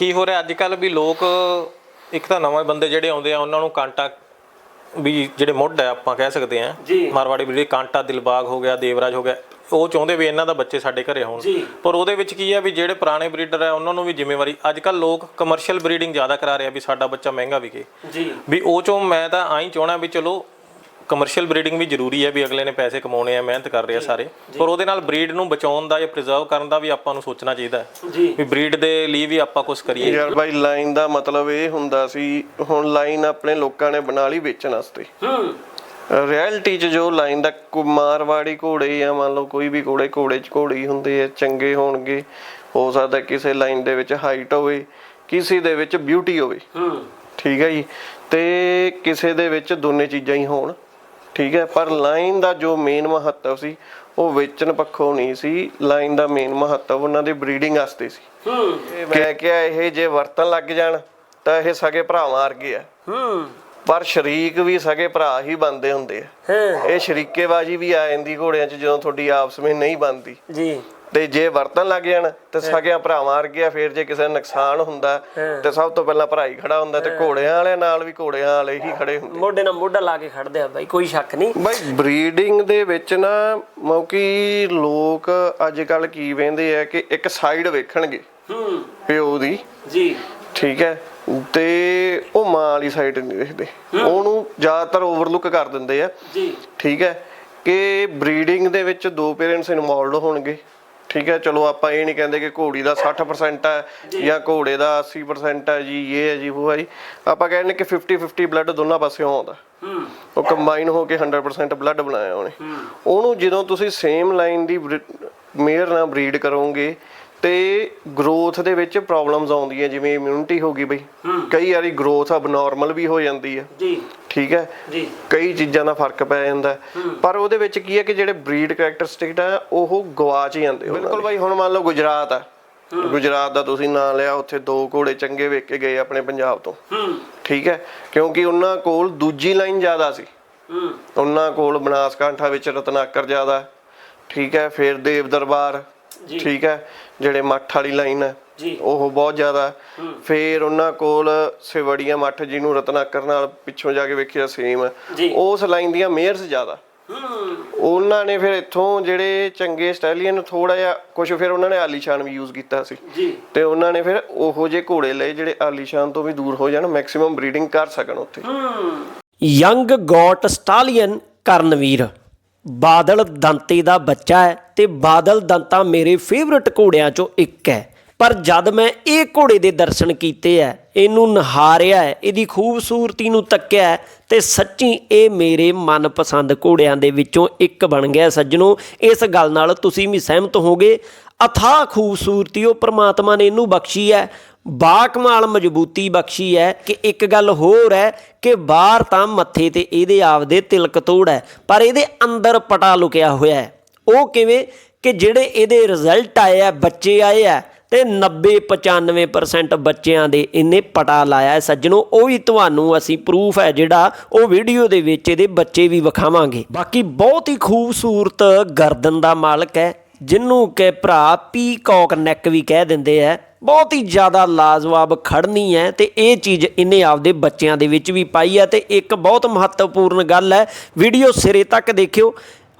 ਕੀ ਹੋ ਰਿਹਾ? ਅੱਜ ਕੱਲ ਵੀ ਲੋਕ ਇੱਕ ਤਾਂ ਨਵੇਂ ਬੰਦੇ ਜਿਹੜੇ ਆਉਂਦੇ ਆ ਉਹਨਾਂ ਨੂੰ ਕਾਂਟਾ ਵੀ ਜਿਹੜੇ ਮੁੱਢ ਹੈ ਆਪਾਂ ਕਹਿ ਸਕਦੇ ਆ। ਮਾਰਵਾੜੀ ਵੀ ਕਾਂਟਾ ਦਿਲਬਾਗ ਹੋ ਗਿਆ ਦੇਵਰਾਜ ਹੋ ਗਿਆ ਉਹ ਚਾਹੁੰਦੇ ਵੀ ਇਹਨਾਂ ਦਾ ਬੱਚੇ ਸਾਡੇ ਘਰੇ ਹੋਣ। ਪਰ ਉਹਦੇ ਵਿੱਚ ਕੀ ਹੈ ਵੀ ਜਿਹੜੇ ਪੁਰਾਣੇ ਬਰੀਡਰ ਹੈ ਉਹਨਾਂ ਨੂੰ ਵੀ ਜ਼ਿੰਮੇਵਾਰੀ। ਅੱਜ ਕੱਲ ਲੋਕ ਕਮਰਸ਼ੀਅਲ ਬਰੀਡਿੰਗ ਜ਼ਿਆਦਾ ਕਰਾ ਰਹੇ ਆ ਵੀ ਸਾਡਾ ਬੱਚਾ ਮਹਿੰਗਾ ਵਿਕੇ। ਜੀ। ਵੀ ਉਹ ਚੋਂ ਮੈਂ ਤਾਂ ਆਈ ਚਾਹਣਾ ਵੀ ਚਲੋ ਕਮਰਸ਼ੀਅਲ ਬਰੀਡਿੰਗ ਵੀ ਜ਼ਰੂਰੀ ਹੈ ਵੀ ਅਗਲੇ ਨੇ ਪੈਸੇ ਕਮਾਉਣੇ ਆ ਮਿਹਨਤ ਕਰ ਰਹੇ ਆ ਸਾਰੇ। ਪਰ ਉਹਦੇ ਨਾਲ ਬਰੀਡ ਨੂੰ ਬਚਾਉਣ ਦਾ ਜਾਂ ਪ੍ਰੀਜ਼ਰਵ ਕਰਨ ਦਾ ਵੀ ਆਪਾਂ ਨੂੰ ਸੋਚਣਾ ਚਾਹੀਦਾ ਹੈ। ਵੀ ਬਰੀਡ ਦੇ ਲਈ ਵੀ ਆਪਾਂ ਕੁਝ ਕਰੀਏ। ਯਾਰ ਬਾਈ ਲਾਈਨ ਦਾ ਮਤਲਬ ਇਹ ਹੁੰਦਾ ਸੀ ਹੁਣ ਲਾਈਨ ਆਪਣੇ ਲੋਕਾਂ ਨੇ ਬਣਾ ਲਈ ਵੇਚਣ ਵਾਸਤੇ। ਹੂੰ। ਰਿਐਲਿਟੀ 'ਚ ਜੋ ਲਾਈਨ ਦਾ ਮਾਰਵਾੜੀ ਘੋੜੇ ਜਾਂ ਮੰਨ ਲਓ ਕੋਈ ਵੀ ਘੋੜੇ ਘੋੜੇ 'ਚ ਘੋੜੇ ਹੁੰਦੇ ਆ ਚੰਗੇ ਹੋਣਗੇ ਹੋ ਸਕਦਾ ਕਿਸੇ ਲਾਈਨ ਦੇ ਵਿੱਚ ਹਾਈਟ ਹੋਵੇ ਕਿਸੇ ਦੇ ਵਿੱਚ ਬਿਊਟੀ ਹੋਵੇ। ਹੂੰ। ਠੀਕ ਹੈ ਜੀ। ਤੇ ਕਿਸੇ ਦੇ ਵਿੱਚ ਦੋਨੇ ਚੀਜ਼ਾਂ ਹੀ ਹੋਣ। ਠੀਕ ਹੈ ਪਰ ਲਾਈਨ ਦਾ ਜੋ ਮੇਨ ਮਹੱਤਵ ਸੀ ਉਹ ਵੇਚਣ ਪੱਖੋਂ ਨਹੀਂ ਸੀ। ਲਾਈਨ ਦਾ ਮੇਨ ਮਹੱਤਵ ਉਹਨਾਂ ਦੀ ਬਰੀਡਿੰਗ ਵਾਸਤੇ ਸੀ। ਹੂੰ। ਕਹਿ ਕੇ ਇਹ ਜੇ ਵਰਤਣ ਲੱਗ ਜਾਣ ਤਾਂ ਇਹ ਸਗੇ ਭਰਾਵਾਂ ਵਰਗੇ ਆ। ਹੂੰ। ਪਰ ਸ਼ਰੀਕ ਵੀ ਸਗੇ ਭਰਾ ਹੀ ਬੰਦੇ ਹੁੰਦੇ ਆ। ਇਹ ਸ਼ਰੀਕੇਬਾਜੀ ਵੀ ਆ ਜਾਂਦੀ ਘੋੜਿਆਂ 'ਚ ਜਦੋਂ ਤੁਹਾਡੀ ਆਪਸ ਵਿੱਚ ਨਹੀਂ ਬਣਦੀ। ਜੀ। ਤੇ ਜੇ ਵਰਤਣ ਲੱਗ ਜਾਣ ਤੇ ਸਗਿਆਂ ਭਰਾਵਾਂ ਵਰਗੇ ਆ ਫਿਰ ਜੇ ਕਿਸੇ ਦਾ ਨੁਕਸਾਨ ਹੁੰਦਾ ਤੇ ਸਭ ਤੋਂ ਪਹਿਲਾਂ ਭਰਾ ਹੀ ਖੜਾ ਹੁੰਦਾ ਤੇ ਘੋੜਿਆਂ ਵਾਲਿਆਂ ਨਾਲ ਵੀ ਘੋੜਿਆਂ ਵਾਲੇ ਹੀ ਖੜੇ ਹੁੰਦੇ। ਮੋਢੇ ਨਾਲ ਮੋਢਾ ਲਾ ਕੇ ਖੜਦੇ ਆ ਬਾਈ ਕੋਈ ਸ਼ੱਕ ਨਹੀਂ। ਬਾਈ ਬਰੀਡਿੰਗ ਦੇ ਵਿੱਚ ਨਾ ਮੌਕੀ ਲੋਕ ਅੱਜ ਕੱਲ ਕੀ ਵੇਂਦੇ ਆ ਕਿ ਇੱਕ ਸਾਈਡ ਵੇਖਣਗੇ। ਹੂੰ। ਪਿਓ ਦੀ। ਜੀ। ਠੀਕ ਹੈ। ਤੇ ਉਹ ਮਾਂ ਵਾਲੀ ਸਾਈਡ ਨਹੀਂ ਦੇਖਦੇ ਉਹਨੂੰ ਜ਼ਿਆਦਾਤਰ ਓਵਰਲੁੱਕ ਕਰ ਦਿੰਦੇ ਆ। ਜੀ। ਠੀਕ ਹੈ। ਕਿ ਬਰੀਡਿੰਗ ਦੇ ਵਿੱਚ ਦੋ ਪੇਰੈਂਟਸ ਇਨਵੋਲਡ ਹੋਣਗੇ। ਠੀਕ ਹੈ ਚਲੋ ਆਪਾਂ ਇਹ ਨਹੀਂ ਕਹਿੰਦੇ ਕਿ ਘੋੜੀ ਦਾ 60% ਹੈ ਜਾਂ ਘੋੜੇ ਦਾ 80% ਹੈ ਜੀ ਇਹ ਹੈ ਜੀ ਉਹ ਹੈ ਜੀ। ਆਪਾਂ ਕਹਿੰਦੇ ਕਿ 50 50 ਬਲੱਡ ਦੋਨਾਂ ਪਾਸਿਓਂ ਆਉਂਦਾ। ਹੂੰ। ਉਹ ਕੰਬਾਈਨ ਹੋ ਕੇ 100% ਬਲੱਡ ਬਣਾਇਆ ਉਹਨੇ। ਉਹਨੂੰ ਜਦੋਂ ਤੁਸੀਂ ਸੇਮ ਲਾਈਨ ਦੀ ਮੇਅਰ ਨਾਲ ਬਰੀਡ ਕਰੋਗੇ ਤੇ ਗਰੋਥ ਦੇ ਵਿੱਚ ਪ੍ਰੋਬਲਮਸ ਆਉਂਦੀਆਂ ਜਿਵੇਂ ਇਮਿਊਨਿਟੀ ਹੋ ਗਈ ਬਈ। ਕਈ ਵਾਰੀ ਗਰੋਥ ਅਬਨੋਰਮਲ ਵੀ ਹੋ ਜਾਂਦੀ ਹੈ। ਜੀ। ਠੀਕ ਹੈ? ਜੀ। ਕਈ ਚੀਜ਼ਾਂ ਦਾ ਫ਼ਰਕ ਪੈ ਜਾਂਦਾ। ਪਰ ਉਹਦੇ ਵਿੱਚ ਕੀ ਹੈ ਕਿ ਜਿਹੜੇ ਬਰੀਡ ਕੈਰੈਕਟਰਿਸਟਿਕ ਆ ਉਹ ਗਵਾਚ ਜਾਂਦੇ ਬਿਲਕੁਲ ਬਾਈ। ਹੁਣ ਮੰਨ ਲਓ ਗੁਜਰਾਤ ਆ। ਗੁਜਰਾਤ ਦਾ ਤੁਸੀਂ ਨਾਂ ਲਿਆ ਉੱਥੇ ਦੋ ਘੋੜੇ ਚੰਗੇ ਵੇਖ ਕੇ ਗਏ ਆਪਣੇ ਪੰਜਾਬ ਤੋਂ। ਹੂੰ। ਠੀਕ ਹੈ? ਕਿਉਂਕਿ ਉਹਨਾਂ ਕੋਲ ਦੂਜੀ ਲਾਈਨ ਜ਼ਿਆਦਾ ਸੀ। ਹੂੰ। ਉਹਨਾਂ ਕੋਲ ਬਨਾਸਕਾਂਠਾ ਵਿੱਚ ਰਤਨਾਕਰ ਜ਼ਿਆਦਾ। ਠੀਕ ਹੈ? ਫਿਰ ਦੇਵ ਦਰਬਾਰ। ਠੀਕ ਹੈ? ਜਿਹੜੇ ਮੱਠ ਵਾਲੀ ਲਾਈਨ ਹੈ ਜੀ। ਉਹ ਬਹੁਤ ਜ਼ਿਆਦਾ ਫਿਰ ਉਹਨਾਂ ਕੋਲ ਸਿਵੜੀਆਂ ਮੱਠ ਜਿਹਨੂੰ ਰਤਨਾਕਰ ਨਾਲ ਪਿੱਛੋਂ ਜਾ ਕੇ ਵੇਖਿਆ ਸੇਮ ਜੀ। ਉਸ ਲਾਈਨ ਦੀਆਂ ਮੇਅਰਸ ਜ਼ਿਆਦਾ। ਹੂੰ। ਉਹਨਾਂ ਨੇ ਫਿਰ ਇੱਥੋਂ ਜਿਹੜੇ ਚੰਗੇ ਸਟੈਲੀਅਨ ਥੋੜਾ ਜਿਹਾ ਕੁਝ ਫਿਰ ਉਹਨਾਂ ਨੇ ਆਲੀਸ਼ਾਨ ਵੀ ਯੂਜ਼ ਕੀਤਾ ਸੀ। ਜੀ। ਤੇ ਉਹਨਾਂ ਨੇ ਫਿਰ ਉਹੋ ਜਿਹੇ ਘੋੜੇ ਲਏ ਜਿਹੜੇ ਆਲੀਸ਼ਾਨ ਤੋਂ ਵੀ ਦੂਰ ਹੋ ਜਾਣ ਮੈਕਸਿਮਮ ਬਰੀਡਿੰਗ ਕਰ ਸਕਣ ਉੱਥੇ। ਹੂੰ। Young goat stallion Karanvir. Badal Dante ਦਾ ਬੱਚਾ ਹੈ ਤੇ ਬਾਦਲ ਦੰਤਾ ਮੇਰੇ ਫੇਵਰਿਟ ਘੋੜਿਆਂ ਚੋਂ ਇੱਕ ਹੈ। ਪਰ ਜਦ ਮੈਂ ਇਹ ਘੋੜੇ ਦੇ ਦਰਸ਼ਨ ਕੀਤੇ ਐ ਇਹਨੂੰ ਨਿਹਾਰਿਆ ਇਹਦੀ ਖੂਬਸੂਰਤੀ ਨੂੰ ਤੱਕਿਆ ਹੈ ਤੇ ਸੱਚੀ ਇਹ ਮੇਰੇ ਮਨਪਸੰਦ ਘੋੜਿਆਂ ਦੇ ਵਿੱਚੋਂ ਇੱਕ ਬਣ ਗਿਆ ਸੱਜਣੋ, ਇਸ ਗੱਲ ਨਾਲ ਤੁਸੀਂ ਵੀ ਸਹਿਮਤ ਹੋਗੇ ਅਥਾਹ ਖੂਬਸੂਰਤੀ ਉਹ ਪ੍ਰਮਾਤਮਾ ਨੇ ਇਹਨੂੰ ਬਖਸ਼ੀ ਹੈ। ਬਾਕਮਾਲ ਮਜ਼ਬੂਤੀ ਬਖਸ਼ੀ ਹੈ ਕਿ ਇੱਕ ਗੱਲ ਹੋਰ ਹੈ ਕਿ ਬਾਹਰ ਤਾਂ ਮੱਥੇ ਤੇ ਇਹਦੇ ਆਪਦੇ ਤਿਲਕ ਤੋੜ ਹੈ, ਪਰ ਇਹਦੇ ਅੰਦਰ ਪਟਾ ਲੁਕਿਆ ਹੋਇਆ ਹੈ। ਉਹ ਕਿਵੇਂ ਕਿ ਜਿਹੜੇ ਇਹਦੇ ਰਿਜ਼ਲਟ ਆਏ ਆ, ਬੱਚੇ ਆਏ ਆ, ਤੇ 90 95% ਬੱਚਿਆਂ ਦੇ ਇਹਨੇ ਪਟਾ ਲਾਇਆ ਹੈ। ਸੱਜਣੋ, ਉਹ ਵੀ ਤੁਹਾਨੂੰ ਅਸੀਂ ਪ੍ਰੂਫ ਹੈ ਜਿਹੜਾ ਉਹ ਵੀਡੀਓ ਦੇ ਵਿੱਚ ਇਹਦੇ ਬੱਚੇ ਵੀ ਵਿਖਾਵਾਂਗੇ। ਬਾਕੀ ਬਹੁਤ ਹੀ ਖੂਬਸੂਰਤ ਗਰਦਨ ਦਾ ਮਾਲਕ ਹੈ। ਜਿਹਨੂੰ ਕਿ ਭਰਾ ਪੀਕੌਕ ਨੈਕ ਵੀ ਕਹਿ ਦਿੰਦੇ ਆ, ਬਹੁਤ ਹੀ ਜ਼ਿਆਦਾ ਲਾਜਵਾਬ ਖੜਨੀ ਹੈ ਤੇ ਇਹ ਚੀਜ਼ ਇਹਨੇ ਆਪਦੇ ਬੱਚਿਆਂ ਦੇ ਵਿੱਚ ਵੀ ਪਾਈ ਹੈ ਤੇ ਇੱਕ ਬਹੁਤ ਮਹੱਤਵਪੂਰਨ ਗੱਲ ਹੈ, ਵੀਡੀਓ ਸਿਰੇ ਤੱਕ ਦੇਖਿਓ।